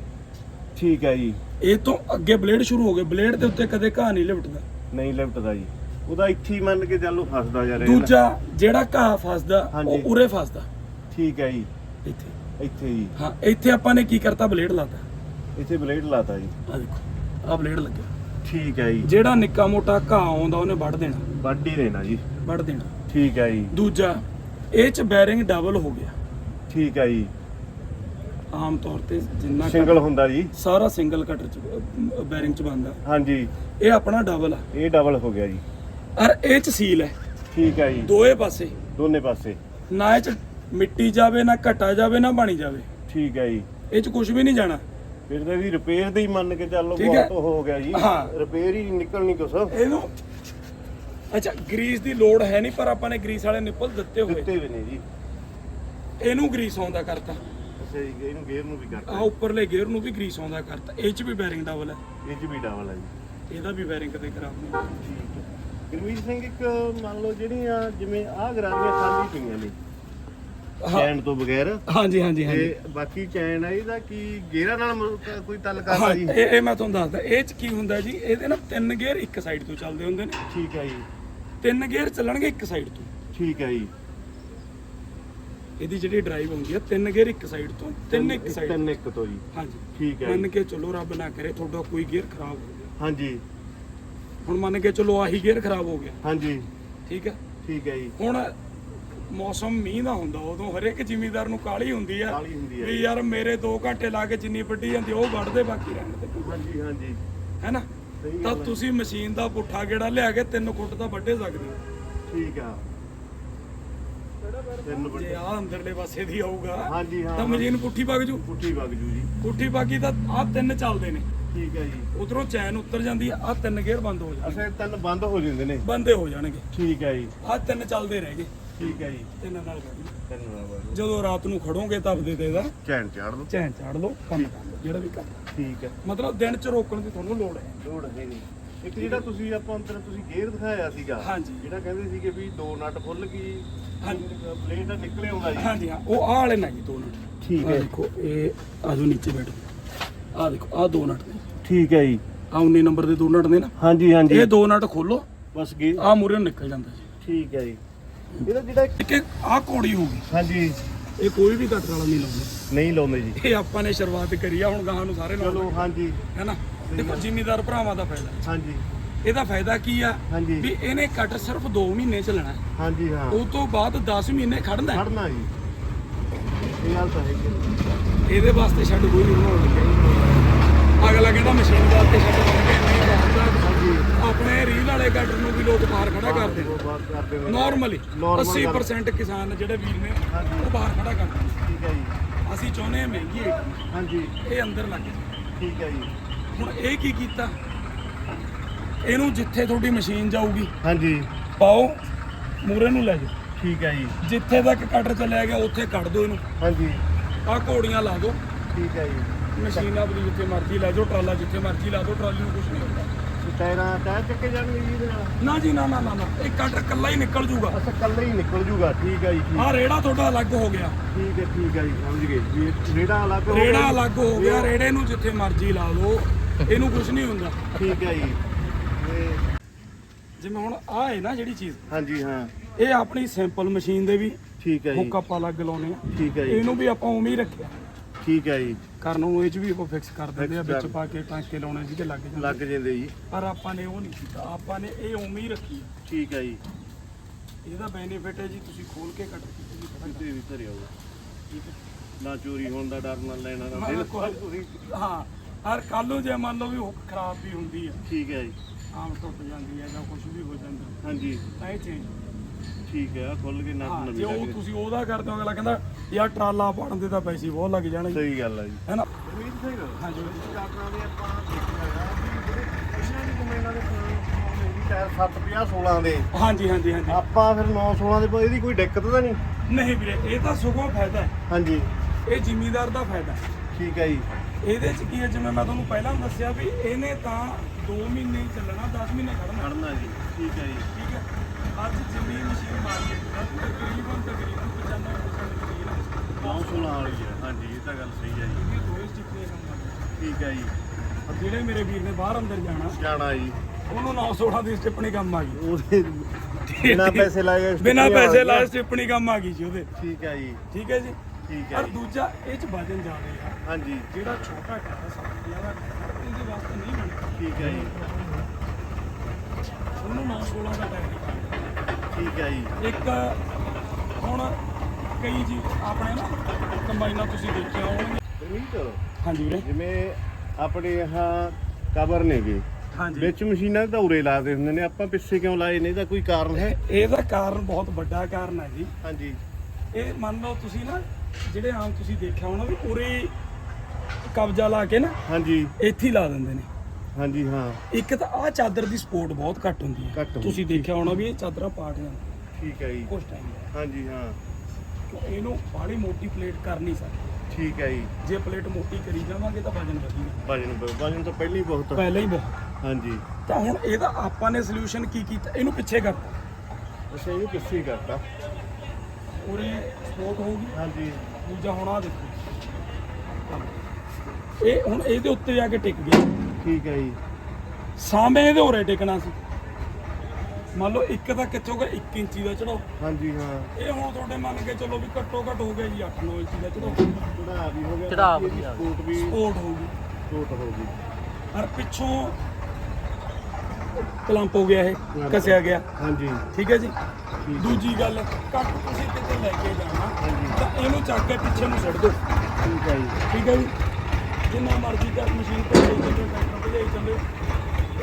Speaker 1: ਠੀਕ ਹੈ ਜੀ।
Speaker 2: ਇਹ ਤੋਂ ਅੱਗੇ ਬਲੇਡ ਸ਼ੁਰੂ ਹੋ ਗਏ। ਬਲੇਡ ਦੇ ਉੱਤੇ ਕਦੇ ਘਾਹ ਨਹੀਂ ਲਿਪਟਦਾ।
Speaker 1: ਨਹੀਂ ਲਿਫਟਦਾ ਜੀ। ਉਹਦਾ ਇੱਥੇ ਹੀ ਮੰਨ ਕੇ ਚੱਲੋ ਫਸਦਾ ਜਾ ਰਿਹਾ
Speaker 2: ਦੂਜਾ ਜਿਹੜਾ ਘਾਹ ਫਸਦਾ
Speaker 1: ਹਾਂਜੀ।
Speaker 2: ਉਹ ਉਰੇ ਫਸਦਾ।
Speaker 1: ਠੀਕ ਹੈ ਜੀ।
Speaker 2: ਇੱਥੇ।
Speaker 1: ਇੱਥੇ ਜੀ।
Speaker 2: ਹਾਂ ਇੱਥੇ ਆਪਾਂ ਨੇ ਕੀ ਕਰਤਾ? ਬਲੇਡ ਲਾਤਾ।
Speaker 1: ਇੱਥੇ ਬਲੇਡ ਲਾਤਾ ਜੀ।
Speaker 2: ਆ ਦੇਖੋ ਆ ਬਲੇਡ ਲੱਗਿਆ।
Speaker 1: ਠੀਕ ਹੈ ਜੀ।
Speaker 2: ਜਿਹੜਾ ਨਿੱਕਾ ਮੋਟਾ ਘਾਹ ਆਉਂਦਾ ਉਹਨੇ ਵੱਢ ਦੇਣਾ।
Speaker 1: ਵੱਢ ਹੀ ਦੇਣਾ ਜੀ।
Speaker 2: ਵੱਢ ਦੇਣਾ।
Speaker 1: ਠੀਕ ਹੈ ਜੀ।
Speaker 2: ਦੂਜਾ ਇਹ ਚ ਬੈਰਿੰਗ ਡਬਲ ਹੋ ਗਿਆ।
Speaker 1: ਠੀਕ ਹੈ ਜੀ।
Speaker 2: ਆਮ ਤੌਰ ਤੇ ਜਿੰਨਾ
Speaker 1: ਸਿੰਗਲ ਹੁੰਦਾ ਜੀ।
Speaker 2: ਸਾਰਾ ਸਿੰਗਲ ਕਟਰ ਚ ਬੈਰਿੰਗ ਚ ਬੰਦਾ
Speaker 1: ਹਾਂਜੀ।
Speaker 2: ਇਹ ਆਪਣਾ ਡਬਲ ਆ।
Speaker 1: ਇਹ ਡਬਲ ਹੋ ਗਿਆ ਜੀ।
Speaker 2: ਔਰ ਇਹ ਚ ਸੀਲ ਹੈ।
Speaker 1: ਠੀਕ ਹੈ ਜੀ।
Speaker 2: ਦੋਏ ਪਾਸੇ।
Speaker 1: ਦੋਨੇ ਪਾਸੇ।
Speaker 2: ਨਾ ਇਹ ਚ ਮਿੱਟੀ ਜਾਵੇ ਨਾ ਘਟਾ ਜਾਵੇ ਨਾ ਬਣੀ ਜਾਵੇ।
Speaker 1: ਠੀਕ ਹੈ ਜੀ।
Speaker 2: ਇਹ ਚ ਕੁਝ ਵੀ ਨਹੀਂ ਜਾਣਾ।
Speaker 1: ਫਿਰ ਤਾਂ ਵੀ ਰਿਪੇਅਰ ਦੇ ਹੀ ਮੰਨ ਕੇ ਚੱਲੋ। ਬਹੁਤ ਹੋ ਗਿਆ ਜੀ।
Speaker 2: ਹਾਂ।
Speaker 1: ਰਿਪੇਅਰ ਹੀ ਨਿਕਲਣੀ ਕੁਛ।
Speaker 2: ਇਹਨੂੰ ਅੱਛਾ ਗਰੀਸ ਦੀ ਲੋੜ ਹੈ ਨਹੀਂ ਪਰ ਆਪਾਂ ਨੇ ਗਰੀਸ ਵਾਲੇ ਨਿੱਪਲ ਦਿੱਤੇ ਹੋਏ।
Speaker 1: ਦਿੱਤੇ ਵੀ ਨੇ ਜੀ।
Speaker 2: ਇਹਨੂੰ ਗਰੀਸ ਆਉਂਦਾ ਕਰਤਾ।
Speaker 1: ਅੱਛਾ ਜੀ ਇਹਨੂੰ ਗੇਅਰ ਨੂੰ ਵੀ
Speaker 2: ਆ
Speaker 1: ਕਰਤਾ
Speaker 2: ਉੱਪਰਲੇ ਗੇਅਰ ਨੂੰ ਵੀ ਗਰੀਸ ਆਉਂਦਾ ਕਰਤਾ। ਇਹ ਚ ਵੀ ਬੈਰਿੰਗ ਡਬਲ ਹੈ।
Speaker 1: ਇਹ ਚ ਵੀ ਡਬਲ ਹੈ ਜੀ।
Speaker 2: ਇਹਦਾ ਵੀ ਬੈਰਿੰਗ ਕਦੇ ਖਰਾਬ ਨਹੀਂ।
Speaker 1: ਠੀਕ ਹੈ। ਗੁਰਮੀਤ ਸਿੰਘ ਇੱਕ ਮੰਨ ਲਓ ਜਿਹੜੀਆਂ ਜਿਵੇਂ ਆਹ ਗਰਾਰੀਆਂ ਖਾਲੀ ਪਈਆਂ ਨੇ
Speaker 2: ਹਾਂ।
Speaker 1: ਚੈਨ ਤੋਂ ਬਗੈਰ।
Speaker 2: ਹਾਂਜੀ ਹਾਂਜੀ ਹਾਂਜੀ।
Speaker 1: ਤੇ ਬਾਕੀ ਚੈਨ ਆ ਇਹਦਾ ਕੀ ਗੇਅਰਾਂ ਨਾਲ ਮ- ਕੋਈ ਤਾਲੁਕ
Speaker 2: ਹਾਂ
Speaker 1: ਆਦਾ ਜੀ?
Speaker 2: ਇਹ ਇਹ ਮੈਂ ਤੁਹਾਨੂੰ ਦੱਸਦਾ ਇਹ ਚ ਕੀ ਹੁੰਦਾ ਜੀ ਇਹਦੇ ਨਾਲ ਤਿੰਨ ਗੇਅਰ ਇੱਕ ਸਾਈਡ ਤੋਂ ਚੱਲਦੇ ਹੁੰਦੇ ਨੇ।
Speaker 1: ਠੀਕ ਹੈ ਜੀ।
Speaker 2: ਤਿੰਨ ਗੇਅਰ ਚੱਲਣਗੇ ਇੱਕ ਸਾਈਡ ਤੋਂ।
Speaker 1: ਠੀਕ ਹੈ ਜੀ।
Speaker 2: ਇਹਦੀ ਜਿਹੜੀ ਡਰਾਈਵ ਹੁੰਦੀ ਆ ਤਿੰਨ ਗੇਅਰ ਇੱਕ ਸਾਈਡ ਤੋਂ ਤਿੰਨ ਇੱਕ ਸਾਈਡ
Speaker 1: ਤਿੰਨ ਇੱਕ ਤੋਂ ਜੀ।
Speaker 2: ਹਾਂਜੀ।
Speaker 1: ਠੀਕ ਹੈ
Speaker 2: ਮੰਨ ਕੇ ਚਲੋ ਰੱਬ ਨਾ ਕਰੇ ਤੁਹਾਡਾ ਕੋਈ ਗੇਅਰ ਖਰਾਬ ਹੋ ਗਿਆ।
Speaker 1: ਹਾਂਜੀ।
Speaker 2: ਹੁਣ ਮੰਨ ਕੇ ਚਲੋ ਆਹੀ ਗੇਅਰ ਖਰਾਬ ਹੋ ਗਿਆ।
Speaker 1: ਹਾਂਜੀ।
Speaker 2: ਠੀਕ ਹੈ
Speaker 1: ਠੀਕ ਹੈ ਜੀ।
Speaker 2: ਹੁਣ ਮੌਸਮ ਮੀਂਹ ਦਾ ਹੁੰਦਾ ਉਦੋਂ ਹਰੇਕ ਜ਼ਿਮੀਦਾਰ ਨੂੰ ਕਾਲੀ ਹੁੰਦੀ ਆ
Speaker 1: ਕਾਹਲੀ ਹੁੰਦੀ ਆ
Speaker 2: ਵੀ। ਯਾਰ ਮੇਰੇ 2 ਘੰਟੇ ਲਾ ਕੇ ਜਿੰਨੀ ਵੱਡੀ ਜਾਂਦੀ ਉਹ ਵੱਢਦੇ ਬਾਕੀ ਰਹਿਣ ਦੇ।
Speaker 1: ਹਾਂਜੀ ਹਾਂਜੀ।
Speaker 2: ਹੈਨਾ?
Speaker 1: ਸਹੀ
Speaker 2: ਤਾਂ
Speaker 1: ਗੱਲ ਹੈ।
Speaker 2: ਤੁਸੀਂ ਮਸ਼ੀਨ ਦਾ ਪੁੱਠਾ ਗੇੜਾ ਲਿਆ ਕੇ ਤਿੰਨ ਫੁੱਟ ਤਾਂ ਵੱਢੇ ਸਕਦੇ ਹੋ।
Speaker 1: ਠੀਕ ਆ।
Speaker 2: ਜੇ ਆ ਅੰਦਰਲੇ ਪਾਸੇ ਦੀ ਆਊਗਾ
Speaker 1: ਹਾਂਜੀ ਹਾਂ
Speaker 2: ਤਾਂ ਮਸ਼ੀਨ ਪੁੱਠੀ ਵਗ ਜੂ।
Speaker 1: ਪੁੱਠੀ ਵਗ ਜੂ ਜੀ।
Speaker 2: ਪੁੱਠੀ ਬਾਕੀ ਤਾਂ ਆ ਤਿੰਨ ਚੱਲਦੇ ਨੇ।
Speaker 1: ਠੀਕ ਹੈ ਜੀ।
Speaker 2: ਉਧਰੋਂ ਚੈਨ ਉਤਰ ਜਾਂਦੀ ਆ ਆ ਤਿੰਨ ਗੇਅਰ ਬੰਦ ਹੋ ਜਾਣਗੇ।
Speaker 1: ਅਸੇ ਤਿੰਨ ਬੰਦ ਹੋ ਜਾਂਦੇ ਨੇ।
Speaker 2: ਬੰਦੇ ਹੋ ਜਾਣਗੇ।
Speaker 1: ਠੀਕ ਹੈ ਜੀ।
Speaker 2: ਆ ਤਿੰਨ ਚੱਲਦੇ ਰਹਿ ਗਏ।
Speaker 1: ਠੀਕ ਹੈ ਜੀ।
Speaker 2: ਤਿੰਨ ਨਾਲ ਕੱਢ
Speaker 1: ਤਿੰਨ ਨਾਲ ਵਗ
Speaker 2: ਜਦੋਂ ਰਾਤ ਨੂੰ ਖੜੋਗੇ ਤੇ ਦਾ
Speaker 1: ਚੈਨ ਚਾੜ ਦੋ
Speaker 2: ਚੈਨ ਚਾੜ ਲਓ ਕੰਮ ਕਰ ਲਓ ਜਿਹੜਾ ਵੀ ਕਰਨਾ
Speaker 1: ਠੀਕ ਹੈ।
Speaker 2: ਮਤਲਬ ਦਿਨ ਚ ਰੋਕਣ ਦੀ ਤੁਹਾਨੂੰ ਲੋੜ ਹੈ।
Speaker 1: ਲੋੜ ਹੈ ਨਹੀਂ। ਇੱਕ ਜਿਹੜਾ ਤੁਸੀਂ ਆਪਾਂ ਅੰਦਰ ਤੁਸੀਂ ਗੇਅਰ ਦਿਖਾਇਆ ਸੀਗਾ
Speaker 2: ਹਾਂਜੀ।
Speaker 1: ਜਿਹੜਾ ਕਹਿੰਦੇ ਸੀਗੇ ਵੀ ਦੋ ਨਟ ਖੁੱਲ ਗਈ ਪਲੇਟ ਨਿਕਲੇ ਆਉਂਦਾ ਜੀ।
Speaker 2: ਹਾਂਜੀ ਹਾਂ ਉਹ ਆਹ ਵਾਲੇ ਨਾ ਜੀ ਦੋ ਮਿੰਟ
Speaker 1: ਠੀਕ
Speaker 2: ਆਹ ਦੇਖੋ ਇਹ ਆਜੋ ਨੀਚੇ ਬੈਠੋ ਆ ਦੇਖੋ ਆ ਦੋ ਨਟ ਨੇ।
Speaker 1: ਠੀਕ ਹੈ ਜੀ।
Speaker 2: ਆ 19 ਨੰਬਰ ਦੇ ਦੋ ਨਟ ਨੇ ਨਾ।
Speaker 1: ਹਾਂਜੀ ਹਾਂਜੀ।
Speaker 2: ਇਹ ਦੋ ਨਟ ਖੋਲੋ।
Speaker 1: ਬਸ ਗੇ
Speaker 2: ਆ ਮੂਰੇ ਨਿਕਲ ਜਾਂਦਾ ਜੀ।
Speaker 1: ਠੀਕ ਹੈ ਜੀ। ਇਹਦਾ ਜਿਹੜਾ
Speaker 2: ਇੱਕ ਆ ਕੋੜੀ ਹੋਊਗੀ
Speaker 1: ਹਾਂਜੀ।
Speaker 2: ਇਹ ਕੋਈ ਵੀ ਕਟਰ ਵਾਲਾ ਨਹੀਂ ਲਾਉਂਦਾ।
Speaker 1: ਨਹੀਂ ਲਾਉਂਦੇ ਜੀ।
Speaker 2: ਇਹ ਆਪਾਂ ਨੇ ਸ਼ੁਰੂਆਤ ਕਰੀ ਆ ਹੁਣ ਗਾਹਾਂ ਨੂੰ ਸਾਰੇ
Speaker 1: ਚਲੋ
Speaker 2: ਲਾਉਣ
Speaker 1: ਹਾਂਜੀ।
Speaker 2: ਹੈ ਨਾ? ਦੇਖੋ ਜ਼ਿਮੀਦਾਰ ਭਰਾਵਾਂ ਦਾ ਫਾਇਦਾ।
Speaker 1: ਹਾਂਜੀ।
Speaker 2: ਇਹਦਾ ਫਾਇਦਾ ਕੀ ਆ?
Speaker 1: ਹਾਂਜੀ।
Speaker 2: ਵੀ ਇਹਨੇ ਕੱਟ ਸਿਰਫ 2 ਮਹੀਨੇ ਚੱਲਣਾ ਹੈ।
Speaker 1: ਹਾਂਜੀ ਹਾਂ।
Speaker 2: ਉਹ ਤੋਂ ਬਾਅਦ 10 ਮਹੀਨੇ ਖੜਨਾ ਹੈ।
Speaker 1: ਖੜਨਾ ਜੀ। ਇਹ ਗੱਲ ਤਾਂ ਹੈ ਜੀ।
Speaker 2: ਇਹਦੇ ਵਾਸਤੇ ਛੱਡ ਕੋਈ ਨਹੀਂ ਬਣਾਉਣ ਲੱਗਿਆ ਅਗਲਾ ਕਹਿੰਦਾ ਮਸ਼ੀਨ ਵਾਸਤੇ ਛੱਡ ਬਣਾਉਣਗੇ ਨਹੀਂ ਬਣਦਾ
Speaker 1: ਹਾਂਜੀ।
Speaker 2: ਆਪਣੇ ਰੀਲ ਵਾਲੇ ਕਟਰ ਨੂੰ ਵੀ ਲੋਕ ਬਾਹਰ ਖੜਾ ਕਰਦੇ ਨੇ।
Speaker 1: ਉਹ ਬਾਤ ਕਰਦੇ ਨੇ।
Speaker 2: ਨਾਰਮਲੀ
Speaker 1: Normal
Speaker 2: 80% ਕਿਸਾਨ ਜਿਹੜੇ ਵੀਰ ਨੇ
Speaker 1: ਹਾਂਜੀ।
Speaker 2: ਉਹ ਬਾਹਰ ਖੜਾ ਕਰਦੇ ਨੇ।
Speaker 1: ਠੀਕ ਹੈ ਜੀ।
Speaker 2: ਅਸੀਂ ਚਾਹੁੰਦੇ ਹਾਂ ਮਹਿੰਗੀ ਹੈ
Speaker 1: ਹਾਂਜੀ।
Speaker 2: ਇਹ ਅੰਦਰ ਲੱਗ ਜਾਏ
Speaker 1: ਠੀਕ ਹੈ ਜੀ।
Speaker 2: ਹੁਣ ਇਹ ਕੀ ਕੀਤਾ? ਇਹਨੂੰ ਜਿੱਥੇ ਤੁਹਾਡੀ ਮਸ਼ੀਨ ਜਾਊਗੀ
Speaker 1: ਹਾਂਜੀ।
Speaker 2: ਪਾਓ ਮੂਰੇ ਨੂੰ ਲੈ ਜਾਓ।
Speaker 1: ਠੀਕ ਹੈ ਜੀ।
Speaker 2: ਜਿੱਥੇ ਤੱਕ ਕਟਰ ਚੱਲਿਆ ਗਿਆ ਉੱਥੇ ਕੱਢ ਦਿਓ ਇਹਨੂੰ।
Speaker 1: ਹਾਂਜੀ।
Speaker 2: ਆਹ ਘੋੜੀਆਂ ਲਾ ਦਿਓ।
Speaker 1: ਠੀਕ ਹੈ ਜੀ।
Speaker 2: ਮਸ਼ੀਨ ਆਪਣੀ ਜਿੱਥੇ ਮਰਜ਼ੀ ਲੈ ਜਾਓ ਟਰਾਲਾ ਜਿੱਥੇ ਮਰਜ਼ੀ ਲਾ ਦਿਓ ਟਰਾਲੀ ਨੂੰ ਕੁਝ ਨਹੀਂ ਹੁੰਦਾ।
Speaker 1: ਟਾਇਰਾਂ ਟਾਇਰ ਚੱਕੇ ਜਾਣਗੇ ਜੀ ਇਹਦੇ ਨਾਲ?
Speaker 2: ਨਾ ਜੀ ਨਾ ਨਾ ਨਾ ਨਾ। ਇਹ ਕਟਰ ਕੱਲਾ ਹੀ ਨਿਕਲ ਜੂਗਾ।
Speaker 1: ਅੱਛਾ ਕੱਲਾ ਹੀ ਨਿਕਲ ਜੂਗਾ। ਠੀਕ ਹੈ ਜੀ ਠੀਕ।
Speaker 2: ਆਹ ਰੇੜਾ ਤੁਹਾਡਾ ਅਲੱਗ ਹੋ ਗਿਆ।
Speaker 1: ਠੀਕ ਹੈ ਠੀਕ ਹੈ ਜੀ ਸਮਝ ਗਏ। ਵੀ ਇਹ ਰੇੜਾ ਅਲੱਗ ਹੋ
Speaker 2: ਰੇੜਾ
Speaker 1: ਗਿਆ।
Speaker 2: ਅਲੱਗ ਹੋ ਗਿਆ ਰੇੜੇ ਨੂੰ ਜਿੱਥੇ ਮਰਜ਼ੀ ਲਾ ਲਓ ਇਹਨੂੰ ਕੁਝ ਨਹੀਂ ਹੁੰਦਾ।
Speaker 1: ਠੀਕ ਹੈ ਜੀ। ਤੇ
Speaker 2: ਜਿਵੇਂ ਹੁਣ ਆਹ ਹੈ ਨਾ ਜਿਹੜੀ ਚੀਜ਼
Speaker 1: ਹਾਂਜੀ ਹਾਂ।
Speaker 2: ਇਹ ਆਪਣੀ ਸਿੰਪਲ ਮਸ਼ੀਨ ਦੇ ਵੀ
Speaker 1: ਠੀਕ ਹੈ ਜੀ।
Speaker 2: ਹੁੱਕ ਆਪਾਂ ਅਲੱਗ ਲਾਉਨੇ ਆ।
Speaker 1: ਠੀਕ ਹੈ ਜੀ।
Speaker 2: ਇਹਨੂੰ ਵੀ ਆਪਾਂ ਉਵੇਂ ਹੀ ਰੱਖਿਆ।
Speaker 1: ਠੀਕ ਹੈ ਜੀ।
Speaker 2: ਕਰਨ ਨੂੰ ਇਹ ਚ ਵੀ ਆਪਾਂ ਫਿਕਸ ਕਰ ਦਿੰਦੇ ਆ ਵਿੱਚ ਪਾ ਕੇ ਟਾਂਕੇ ਲਾਉਣੇ ਸੀ ਤੇ ਲੱਗ ਜਾਂਦੇ।
Speaker 1: ਲੱਗ ਜਾਂਦੇ ਜੀ।
Speaker 2: ਪਰ ਆਪਾਂ ਨੇ ਉਹ ਨਹੀਂ ਕੀਤਾ। ਆਪਾਂ ਨੇ ਇਹ ਉਵੇਂ ਹੀ ਰੱਖੀ।
Speaker 1: ਠੀਕ ਹੈ ਜੀ।
Speaker 2: ਇਹਦਾ ਬੈਨੀਫਿਟ ਹੈ ਜੀ ਤੁਸੀਂ ਖੋਲ ਕੇ ਕੱਟ
Speaker 1: ਕਿਤੇ ਵੀ ਧਰਿਆ ਹੋਊਗਾ।
Speaker 2: ਠੀਕ ਹੈ।
Speaker 1: ਨਾ ਚੋਰੀ ਹੋਣ ਦਾ ਡਰ ਨਾ ਲੈਣਾ ਦੇਣਾ
Speaker 2: ਕੋਈ-
Speaker 1: ਤੁਸੀਂ
Speaker 2: ਹਾਂ। ਹਰ ਕੱਲ ਨੂੰ ਜੇ ਮੰਨ ਲਓ ਵੀ ਹੁੱਕ ਖਰਾਬ ਵੀ ਹੁੰਦੀ ਹੈ
Speaker 1: ਠੀਕ ਹੈ ਜੀ।
Speaker 2: ਆਮ ਟੁੱਟ ਜਾਂਦੀ ਹੈ ਜਾਂ ਕੁਝ ਵੀ ਹੋ ਜਾਂਦਾ
Speaker 1: ਹਾਂਜੀ।
Speaker 2: ਤਾਂ ਇਹ ਚੇਂਜ
Speaker 1: ਠੀਕ ਹੈ ਖੁੱਲ ਕੇ ਨਟ ਨਵੀਂ
Speaker 2: ਜੇ ਉਹ ਤੁਸੀਂ ਉਹਦਾ ਕਰਦੇ ਹੋ ਅਗਲਾ ਕਹਿੰਦਾ ਯਾਰ ਟਰਾਲਾ ਪਾੜਨ ਦੇ ਤਾਂ ਪੈਸੇ ਬਹੁਤ ਲੱਗ ਜਾਣਗੇ
Speaker 1: ਸਹੀ ਗੱਲ ਹੈ ਜੀ।
Speaker 2: ਹੈਨਾ
Speaker 1: ਉਮੀਦ ਸਹੀ ਗੱਲ
Speaker 2: ਹਾਂਜੀ।
Speaker 1: ਡਾਕਟਰਾਂ ਦੇ ਆਪਾਂ ਟਾਇਰ 750 16 ਦੇ
Speaker 2: ਹਾਂਜੀ ਹਾਂਜੀ ਹਾਂਜੀ।
Speaker 1: ਆਪਾਂ ਫਿਰ 9 16 ਦੇ ਇਹਦੀ ਕੋਈ ਦਿੱਕਤ ਤਾਂ ਨਹੀਂ?
Speaker 2: ਨਹੀਂ ਵੀਰੇ ਇਹ ਤਾਂ ਸਗੋਂ ਫਾਇਦਾ ਹੈ।
Speaker 1: ਹਾਂਜੀ।
Speaker 2: ਇਹ ਜ਼ਿਮੀਦਾਰ ਦਾ ਫਾਇਦਾ ਹੈ।
Speaker 1: ਠੀਕ ਹੈ ਜੀ।
Speaker 2: ਇਹਦੇ ਚ ਕੀ ਹੈ? ਜਿਵੇਂ ਮੈਂ ਤੁਹਾਨੂੰ ਪਹਿਲਾਂ ਦੱਸਿਆ ਵੀ ਇਹਨੇ ਤਾਂ 2 ਮਹੀਨੇ ਹੀ ਚੱਲਣਾ 10 ਮਹੀਨੇ ਖੜਨਾ
Speaker 1: ਖੜਨਾ ਜੀ ਠੀਕ ਹੈ ਜੀ।
Speaker 2: ਠੀਕ ਹੈ। ਅੱਜ ਜਿੰਨੀ ਮਸ਼ੀਨ ਮਾਰਕੀਟ ਦਾ ਤਕਰੀਬਨ ਤਕਰੀਬਨ 95% ਮਸ਼ੀਨ
Speaker 1: 9 16 ਵਾਲੀ ਹੈ ਹਾਂਜੀ ਇਹ ਤਾਂ ਗੱਲ ਸਹੀ ਹੈ ਜੀ।
Speaker 2: ਇਹ ਸਟਿੱਪੇ ਕੰਮ
Speaker 1: ਠੀਕ ਹੈ ਜੀ।
Speaker 2: ਆ ਜਿਹੜੇ ਮੇਰੇ ਵੀਰ ਨੇ ਬਾਹਰ ਅੰਦਰ ਜਾਣਾ
Speaker 1: ਜਾਣਾ ਜੀ।
Speaker 2: ਉਹਨੂੰ 916 ਦੀ ਸਟਿੱਪਣੀ ਕੰਮ ਆ ਗਈ।
Speaker 1: ਉਹਦੇ ਬਿਨਾ ਪੈਸੇ ਲਾਏ
Speaker 2: ਬਿਨਾ ਪੈਸੇ ਲਾਏ ਸਟਿੱਪਣੀ ਕੰਮ ਆ ਗਈ ਜੀ ਉਹਦੇ।
Speaker 1: ਠੀਕ ਹੈ ਜੀ।
Speaker 2: ਠੀਕ ਹੈ ਜੀ।
Speaker 1: ਠੀਕ ਹੈ
Speaker 2: ਪਰ
Speaker 1: ਜੀ।
Speaker 2: ਦੂਜਾ ਇਹ ਚ ਵਜਨ ਜ਼ਿਆਦਾ ਹੈ
Speaker 1: ਹਾਂਜੀ।
Speaker 2: ਜਿਹੜਾ ਛੋਟਾ ਘਰ ਸਬਜ਼ੀਆਂ ਦਾ ਘਰ, ਇਹਦੇ ਵਾਸਤੇ ਨਹੀਂ ਬਣਦਾ
Speaker 1: ਠੀਕ ਹੈ ਜੀ।
Speaker 2: ਉਹਨੂੰ 916 ਦਾ ਟਾਇਰ
Speaker 1: ਠੀਕ ਹੈ ਜੀ।
Speaker 2: ਇੱਕ ਹੁਣ ਕਈ ਜੀ ਆਪਣੇ ਨਾ ਕੰਬਾਈਨਾਂ ਤੁਸੀਂ ਦੇਖਿਆ ਹੋਣਗੇ ਹਾਂਜੀ ਵੀਰੇ।
Speaker 1: ਜਿਵੇਂ ਆਪਣੇ ਇਹ ਕਬਰ ਨੇਗੇ
Speaker 2: ਹਾਂਜੀ।
Speaker 1: ਵਿੱਚ ਮਸ਼ੀਨਾਂ ਤਾਂ ਉਰੇ ਲਾਦੇ ਹੁੰਦੇ ਨੇ ਆਪਾਂ ਪਿੱਛੇ ਕਿਉਂ ਲਾਏ ਨੇ ਇਹਦਾ ਕੋਈ ਕਾਰਨ ਹੈ?
Speaker 2: ਇਹਦਾ ਕਾਰਨ ਬਹੁਤ ਵੱਡਾ ਕਾਰਨ ਹੈ ਜੀ।
Speaker 1: ਹਾਂਜੀ।
Speaker 2: ਇਹ ਮੰਨ ਲਓ ਤੁਸੀਂ ਨਾ ਜਿਹੜੇ ਆਮ ਤੁਸੀਂ ਦੇਖਿਆ ਹੋਣਾ ਵੀ ਉਰੇ ਕਬਜ਼ਾ ਲਾ ਕੇ ਨਾ
Speaker 1: ਹਾਂਜੀ।
Speaker 2: ਇੱਥੇ ਹੀ ਲਾ ਦਿੰਦੇ ਨੇ।
Speaker 1: ਹਾਂਜੀ ਹਾਂ।
Speaker 2: ਇੱਕ ਤਾਂ ਆਹ ਚਾਦਰ ਦੀ ਸਪੋਰਟ ਬਹੁਤ ਘੱਟ ਹੁੰਦੀ ਹੈ।
Speaker 1: ਘੱਟ ਹੁੰਦੀ।
Speaker 2: ਤੁਸੀਂ ਦੇਖਿਆ ਹੋਣਾ ਵੀ ਇਹ ਚਾਦਰਾਂ ਪਾਟ ਜਾਂਦੀਆਂ
Speaker 1: ਠੀਕ ਹੈ ਜੀ।
Speaker 2: ਕੁਝ ਟਾਈਮ
Speaker 1: ਹਾਂਜੀ ਹਾਂ।
Speaker 2: ਕਿਉਂ ਇਹਨੂੰ ਬਾਹਲੀ ਮੋਟੀ ਪਲੇਟ ਕਰ ਨਹੀਂ ਸਕਦੇ।
Speaker 1: ਠੀਕ ਹੈ ਜੀ।
Speaker 2: ਜੇ ਪਲੇਟ ਮੋਟੀ ਕਰੀ ਜਾਵਾਂਗੇ ਤਾਂ ਵਜਨ ਵਧੇਗਾ।
Speaker 1: ਵਜਨ ਵਜਨ ਤਾਂ ਪਹਿਲਾਂ ਹੀ ਬਹੁਤ।
Speaker 2: ਪਹਿਲਾਂ ਹੀ ਬਹੁਤ।
Speaker 1: ਹਾਂਜੀ।
Speaker 2: ਤਾਂ ਹੁਣ ਇਹਦਾ ਆਪਾਂ ਨੇ ਸੋਲੂਸ਼ਨ ਕੀ ਕੀਤਾ? ਇਹਨੂੰ ਪਿੱਛੇ ਕਰਤਾ।
Speaker 1: ਅੱਛਾ ਇਹਨੂੰ ਪਿੱਛੇ ਹੀ ਕਰਤਾ।
Speaker 2: ਉਰੇ ਸਪੋਰਟ ਹੋਊਗੀ।
Speaker 1: ਹਾਂਜੀ।
Speaker 2: ਦੂਜਾ ਹੁਣ ਆ ਦੇਖੋ। ਇਹ ਹੁਣ ਇਹਦੇ ਉੱਤੇ ਜਾ ਕੇ ਟਿਕ ਗਿਆ।
Speaker 1: ਠੀਕ ਹੈ ਜੀ।
Speaker 2: ਸਾਹਮਣੇ ਇਹਦੇ ਉਰੇ ਟਿਕਣਾ ਸੀ। ਮੰਨ ਲਓ ਇੱਕ ਤਾਂ ਕਿੱਥੋਂ ਗਾ 1 ਇੰਚੀ ਦਾ ਚੜਾਓ।
Speaker 1: ਹਾਂਜੀ ਹਾਂ।
Speaker 2: ਇਹ ਹੁਣ ਤੁਹਾਡੇ ਮੰਨ ਕੇ ਚੱਲੋ ਵੀ ਘੱਟੋ ਘੱਟ ਹੋ ਗਿਆ ਜੀ 8-9 ਇੰਚੀ ਦਾ ਚੜਾਓ।
Speaker 1: ਚੜਾ ਵੀ ਹੋ ਗਿਆ। ਸਪੋਰਟ ਵੀ
Speaker 2: ਸਪੋਰਟ ਹੋਊਗੀ।
Speaker 1: ਸਪੋਰਟ ਹੋ ਗਈ
Speaker 2: ਔਰ ਪਿੱਛੋਂ ਕਲੰਪ ਹੋ ਗਿਆ ਇਹ ਕਸਿਆ ਗਿਆ।
Speaker 1: ਹਾਂਜੀ।
Speaker 2: ਠੀਕ ਹੈ ਜੀ। ਦੂਜੀ ਗੱਲ ਕੱਟ ਤੁਸੀਂ ਕਿਤੇ ਲੈ ਕੇ ਜਾਣਾ। ਤਾਂ ਇਹਨੂੰ ਚੱਕ ਕੇ ਪਿੱਛੇ ਨੂੰ ਛੱਡ ਦਿਓ।
Speaker 1: ਠੀਕ ਹੈ ਜੀ।
Speaker 2: ਠੀਕ ਹੈ ਜੀ? ਜਿੰਨਾ ਮਰਜ਼ੀ ਕਰ ਮਸ਼ੀਨ ਤੇ ਚੱਲੇ ਚੱਲੇ ਟਰੈਕਟਰ ਤੇ ਜਾਈ ਚੱਲੇ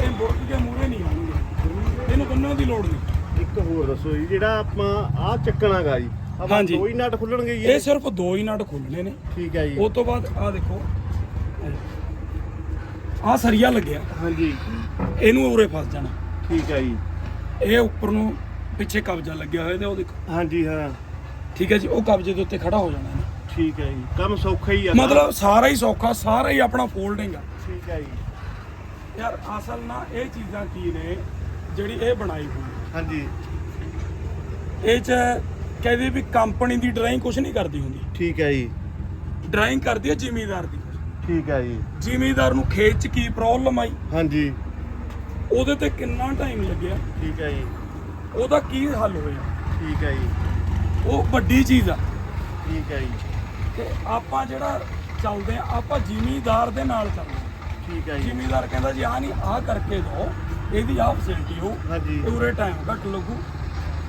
Speaker 2: ਇਹ ਬੁਰਕ ਕੇ ਮੂਹਰੇ ਨਹੀਂ ਆਉਣਗੇ। ਇਹਨੂੰ ਬੰਨਣ ਦੀ ਲੋੜ ਨਹੀਂ।
Speaker 1: ਇੱਕ ਹੋਰ ਦੱਸੋ ਜੀ ਜਿਹੜਾ ਆਪਾਂ ਆਹ ਚੱਕਣਾਗਾ ਜੀ ਆਪਾਂ
Speaker 2: ਹਾਂਜੀ।
Speaker 1: ਦੋ ਹੀ ਨਟ ਖੁੱਲਣਗੇ ਜੀ
Speaker 2: ਇਹ ਸਿਰਫ ਦੋ ਹੀ ਨਟ ਖੋਲਣੇ ਨੇ।
Speaker 1: ਠੀਕ ਹੈ ਜੀ।
Speaker 2: ਉਸ ਤੋਂ ਬਾਅਦ ਆ ਦੇਖੋ। ਆ ਸਰੀਆ ਲੱਗਿਆ।
Speaker 1: ਹਾਂਜੀ।
Speaker 2: ਇਹਨੂੰ ਉਰੇ ਫਸ ਜਾਣਾ।
Speaker 1: ਠੀਕ ਹੈ ਜੀ।
Speaker 2: ਇਹ ਉੱਪਰ ਨੂੰ ਪਿੱਛੇ ਕਬਜ਼ਾ ਲੱਗਿਆ ਹੋਇਆ ਤੇ ਉਹ ਦੇਖੋ।
Speaker 1: ਹਾਂਜੀ ਹਾਂ।
Speaker 2: ਠੀਕ ਹੈ ਜੀ ਉਹ ਕਬਜ਼ੇ ਦੇ ਉੱਤੇ ਖੜਾ ਹੋ ਜਾਣਾ ਇਹਨੇ।
Speaker 1: ਠੀਕ ਹੈ ਜੀ। ਕੰਮ ਸੌਖਾ ਹੀ ਆ
Speaker 2: ਮਤਲਬ ਸਾਰਾ ਹੀ ਸੌਖਾ ਸਾਰਾ ਹੀ ਆਪਣਾ ਫੋਲਡਿੰਗ ਆ।
Speaker 1: ਠੀਕ ਹੈ ਜੀ।
Speaker 2: ਯਾਰ ਅਸਲ ਨਾ ਇਹ ਚੀਜ਼ਾਂ ਕੀ ਨੇ ਜਿਹੜੀ ਇਹ ਬਣਾਈ ਹੋਈ
Speaker 1: ਹਾਂਜੀ।
Speaker 2: ਇਹ ਚ ਕਹਿੰਦੇ ਵੀ ਕੰਪਨੀ ਦੀ ਡਰਾਇੰਗ ਕੁਝ ਨਹੀਂ ਕਰਦੀ ਹੁੰਦੀ।
Speaker 1: ਠੀਕ ਹੈ ਜੀ।
Speaker 2: ਡਰਾਇੰਗ ਕਰਦੀ ਹੈ ਜ਼ਿਮੀਦਾਰ ਦੀ।
Speaker 1: ਠੀਕ ਹੈ ਜੀ।
Speaker 2: ਜ਼ਿਮੀਦਾਰ ਨੂੰ ਖੇਤ 'ਚ ਕੀ ਪ੍ਰੋਬਲਮ ਆਈ?
Speaker 1: ਹਾਂਜੀ।
Speaker 2: ਉਹਦੇ ਤੇ ਕਿੰਨਾ ਟਾਈਮ ਲੱਗਿਆ?
Speaker 1: ਠੀਕ ਹੈ ਜੀ।
Speaker 2: ਉਹਦਾ ਕੀ ਹੱਲ ਹੋਇਆ?
Speaker 1: ਠੀਕ ਹੈ ਜੀ।
Speaker 2: ਉਹ ਵੱਡੀ ਚੀਜ਼ ਆ।
Speaker 1: ਠੀਕ ਹੈ ਜੀ।
Speaker 2: ਤੇ ਆਪਾਂ ਜਿਹੜਾ ਚੱਲਦੇ ਆ ਆਪਾਂ ਜ਼ਿਮੀਦਾਰ ਦੇ ਨਾਲ ਚੱਲਦੇ ਆ।
Speaker 1: ਠੀਕ ਹੈ ਜੀ।
Speaker 2: ਜ਼ਿਮੀਦਾਰ ਕਹਿੰਦਾ ਜੀ ਆ ਨਹੀਂ ਆ ਕਰਕੇ ਦੋ ਇਹਦੀ ਆ ਫੈਸਿਲਿਟੀ ਹੋ
Speaker 1: ਹਾਂਜੀ।
Speaker 2: ਪੂਰੇ ਟਾਈਮ ਘੱਟ ਲੱਗੂ।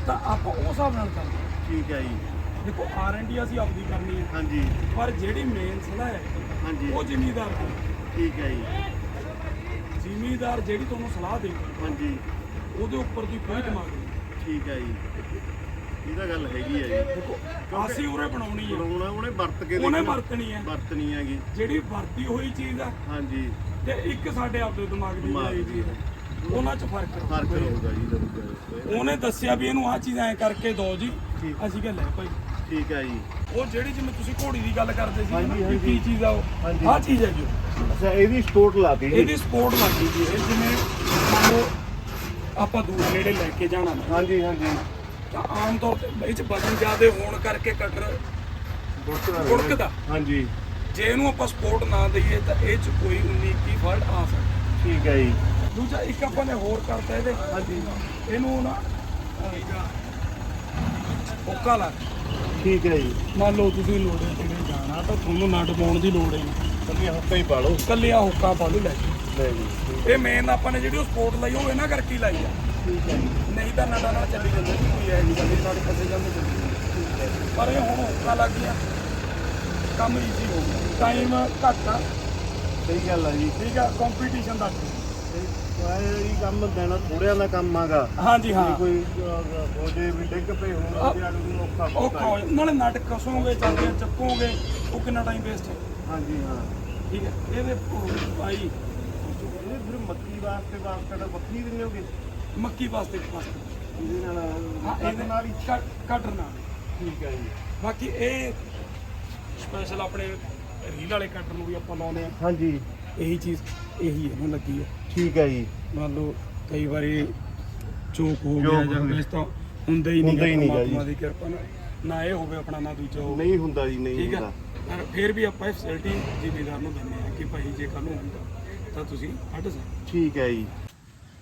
Speaker 2: ਤਾਂ ਆਪਾਂ ਉਸ ਹਿਸਾਬ ਨਾਲ ਚੱਲਦੇ ਆ।
Speaker 1: ਠੀਕ ਹੈ ਜੀ।
Speaker 2: ਦੇਖੋ ਆਰ ਐਨ ਡੀ ਅਸੀਂ ਆਪਦੀ ਕਰਨੀ ਹੈ
Speaker 1: ਹਾਂਜੀ।
Speaker 2: ਪਰ ਜਿਹੜੀ ਮੇਨ ਸਲਾਹ ਹੈ
Speaker 1: ਹਾਂਜੀ।
Speaker 2: ਉਹ ਜ਼ਿਮੀਦਾਰ ਦੀ।
Speaker 1: ਠੀਕ ਹੈ ਜੀ।
Speaker 2: ਜ਼ਿਮੀਦਾਰ ਜਿਹੜੀ ਤੁਹਾਨੂੰ ਸਲਾਹ ਦੇ
Speaker 1: ਹਾਂਜੀ।
Speaker 2: ਉਹਦੇ ਉੱਪਰ ਦੀ ਕੋਈ ਦਿਮਾਗ ਨਹੀਂ
Speaker 1: ਠੀਕ ਹੈ ਜੀ। ਇਹ ਤਾਂ ਗੱਲ ਹੈਗੀ ਹੈ ਜੀ।
Speaker 2: ਦੇਖੋ ਅਸੀਂ ਉਰੇ ਬਣਾਉਣੀ ਹੈ।
Speaker 1: ਬਣਾਉਣਾ ਉਹਨੇ ਵਰਤ ਕੇ
Speaker 2: ਉਹਨੇ
Speaker 1: ਦੇਖਣਾ।
Speaker 2: ਵਰਤਣੀ ਹੈ।
Speaker 1: ਵਰਤਣੀ ਹੈਗੀ।
Speaker 2: ਜਿਹੜੀ ਵਰਤੀ ਹੋਈ ਚੀਜ਼ ਆ
Speaker 1: ਹਾਂਜੀ।
Speaker 2: ਤੇ ਇੱਕ ਸਾਡੇ ਆਪਦੇ ਦਿਮਾਗ ਦੀ
Speaker 1: ਦਿਮਾਗ
Speaker 2: ਚੀਜ਼ ਆ। ਉਹਨਾਂ 'ਚ ਫ਼ਰਕ ਆ।
Speaker 1: ਫ਼ਰਕ ਰਹੂਗਾ ਜੀ ਜ਼ਰੂਰ।
Speaker 2: ਉਹਨੇ ਦੱਸਿਆ ਵੀ ਇਹਨੂੰ ਆਹ ਚੀਜ਼ ਐ ਕਰਕੇ ਦੋ ਜੀ।
Speaker 1: ਠੀਕ।
Speaker 2: ਅਸੀਂ ਕਿਹਾ ਲੈ ਭਾਈ
Speaker 1: ਠੀਕ ਹੈ ਜੀ।
Speaker 2: ਉਹ ਜਿਹੜੀ ਜਿਵੇਂ ਤੁਸੀਂ ਘੋੜੀ ਦੀ ਗੱਲ ਕਰਦੇ ਸੀ
Speaker 1: ਹਾਂਜੀ,
Speaker 2: ਨਾ, ਵੀ
Speaker 1: ਹਾਂਜੀ।
Speaker 2: ਕੀ ਚੀਜ਼ ਆ ਉਹ। ਆਹ ਚੀਜ਼ ਹੈ ਜੀ ਉਹ।
Speaker 1: ਅੱਛਾ ਇਹਦੀ ਸਪੋਰਟ ਲਾਤੀ ਜੀ
Speaker 2: ਇਹਦੀ ਸਪੋਰਟ ਲੱਗੀ ਜੀ। ਇਹ ਜਿਵੇਂ ਮੰਨ ਲਓ ਆਪਾਂ ਦੂਰ ਨੇੜੇ ਲੈ ਕੇ ਜਾਣਾ। ਨਾ
Speaker 1: ਹਾਂਜੀ ਹਾਂਜੀ।
Speaker 2: ਤਾਂ ਆਮ ਤੌਰ ਤੇ ਇਹ ਚ ਵਜਨ ਜ਼ਿਆਦੇ ਹੋਣ ਕਰਕੇ ਕਟਰ ਗੁੜਕਦਾ।
Speaker 1: ਹਾਂਜੀ।
Speaker 2: ਜੇ ਇਹਨੂੰ ਆਪਾਂ ਸਪੋਰਟ ਨਾ ਦਈਏ ਤਾਂ ਇਹ ਚ ਕੋਈ 19 ਕੀ ਫਾਲਟ ਆ ਸਕਦਾ।
Speaker 1: ਠੀਕ ਹੈ ਜੀ।
Speaker 2: ਦੂਜਾ ਇੱਕ ਆਪਾਂ ਨੇ ਹੋਰ ਕਰਤਾ ਇਹਦੇ।
Speaker 1: ਹਾਂਜੀ।
Speaker 2: ਇਹਨੂੰ ਨਾ ਹੁੱਕਾ ਲਾ
Speaker 1: ਠੀਕ ਹੈ ਜੀ।
Speaker 2: ਮੰਨ ਲਓ ਤੁਸੀਂ ਲੋੜੇ ਤੇ ਜਾਣਾ ਤਾਂ ਤੁਹਾਨੂੰ ਨਟ ਪਾਉਣ ਦੀ ਲੋੜ ਹੀ। ਨਹੀਂ
Speaker 1: ਕੱਲੀ ਹੱਥਾਂ ਹੀ ਪਾ ਲਓ।
Speaker 2: ਕੱਲਿਆ ਹੁੱਕਾ ਪਾ ਲਓ ਲੈ ਕੇ।
Speaker 1: ਲੈ ਜੀ
Speaker 2: ਇਹ ਮੇਨ ਆਪਾਂ ਨੇ ਜਿਹੜੀ ਉਹ ਸਪੋਰਟ ਲਈ ਉਹ ਇਹਨਾਂ ਕਰਕੇ ਹੀ ਲਾਈ ਆ।
Speaker 1: ਠੀਕ ਹੈ ਜੀ।
Speaker 2: ਨਹੀਂ ਤਾਂ ਨਟਾ ਨਾਲ ਚੱਲੀ ਜਾਂਦੀ ਸੀ, ਕੋਈ ਐ ਨਹੀਂ ਜਾਂਦੀ ਨਾਲ ਫਸੇ ਜਾਂਦੇ ਜਾਂਦੀ। ਪਰ ਇਹ ਹੁਣ ਹੁੱਕਾ ਲੱਗ ਗਿਆ। ਕੰਮ ਈਜ਼ੀ ਹੋ ਗਿਆ। ਟਾਈਮ ਘੱਟ ਆ।
Speaker 1: ਸਹੀ ਗੱਲ ਹੈ ਜੀ।
Speaker 2: ਠੀਕ ਆ ਕੰਪੀਟੀਸ਼ਨ ਦਾ।
Speaker 1: ਇਹ ਕੰਮ ਦੇਣਾ ਥੋੜਿਆਂ ਦਾ ਕੰਮ ਆਗਾ
Speaker 2: ਹਾਂਜੀ ਹਾਂ।
Speaker 1: ਕੋਈ ਅਹ, ਹੋ ਜੇ ਵੀ ਡਿੱਗ ਪਏ ਹੋਣ
Speaker 2: ਆ-
Speaker 1: ਤੇ ਨੂੰ ਔਖਾ
Speaker 2: ਔਖਾ ਹੋ ਜਾਂਦਾ। ਨਾਲੇ ਨਟ ਕਸੋਗੇ ਚੱਲਦੇ ਚੱਕੋਗੇ ਉਹ ਕਿੰਨਾ ਟਾਈਮ ਵੇਸਟ ਹੈ?
Speaker 1: ਹਾਂਜੀ ਹਾਂ।
Speaker 2: ਠੀਕ ਹੈ। ਇਹਦੇ ਉਹ ਭਾਈ।
Speaker 1: ਇਹ ਫਿਰ ਮੱਕੀ ਵਾਸਤੇ ਵਾਸਤੇ ਤਾਂ ਵੱਖਰੀ ਦਿੰਦੇ
Speaker 2: ਮੱਕੀ ਵਾਸਤੇ ਵਾਸਤੇ
Speaker 1: ਇਹਦੇ ਨਾਲ
Speaker 2: ਹਾਂ
Speaker 1: ਕੱਟ
Speaker 2: ਇਹਦੇ
Speaker 1: ਨਾਲ ਹੀ ਠੀਕ ਜੀ।
Speaker 2: ਬਾਕੀ ਇਹ ਸਪੈਸ਼ਲ ਆਪਣੇ ਰੀਲ ਵਾਲੇ ਕੱਟਰ ਨੂੰ ਵੀ ਆਪਾਂ ਲਾਉਂਦੇ ਆ
Speaker 1: ਹਾਂਜੀ।
Speaker 2: ਇਹੀ ਚੀਜ਼ ਇਹੀ ਇਹਨੂੰ ਲੱਗੀ ਹੈ।
Speaker 1: ਠੀਕ ਹੈ ਜੀ।
Speaker 2: ਮੰਨ ਲਓ ਕਈ ਵਾਰੀ ਚੋਕ ਹੋ
Speaker 1: ਚੋਕ
Speaker 2: ਗਿਆ ਜਾਂ
Speaker 1: ਹੋ ਗਿਆ।
Speaker 2: ਇਸ ਤਾਂ ਹੁੰਦਾ ਹੀ ਨਹੀਂ
Speaker 1: ਹੁੰਦਾ ਹੀ ਨੀਗਾ ਜੀ।
Speaker 2: ਦੀ ਕਿਰਪਾ ਨਾਲ। ਨਾ ਇਹ ਹੋਵੇ ਆਪਣਾ ਨਾ ਦੂਜਾ ਹੋਵੇ।
Speaker 1: ਨਹੀਂ ਹੁੰਦਾ ਜੀ ਨਹੀਂ
Speaker 2: ਠੀਕ ਹੈ?
Speaker 1: ਹੁੰਦਾ।
Speaker 2: ਪਰ ਫਿਰ ਵੀ ਆਪਾਂ ਇਹ ਫੈਸਿਲਿਟੀ ਜ਼ਿਮੀਦਾਰ ਨੂੰ ਦਿੰਦੇ ਆ ਕਿ ਭਾਈ ਜੇ ਕੱਲ ਨੂੰ ਹੁੰਦਾ ਤਾਂ ਤੁਸੀਂ ਕੱਢ ਸਕਦੇ
Speaker 1: ਠੀਕ ਹੈ ਜੀ।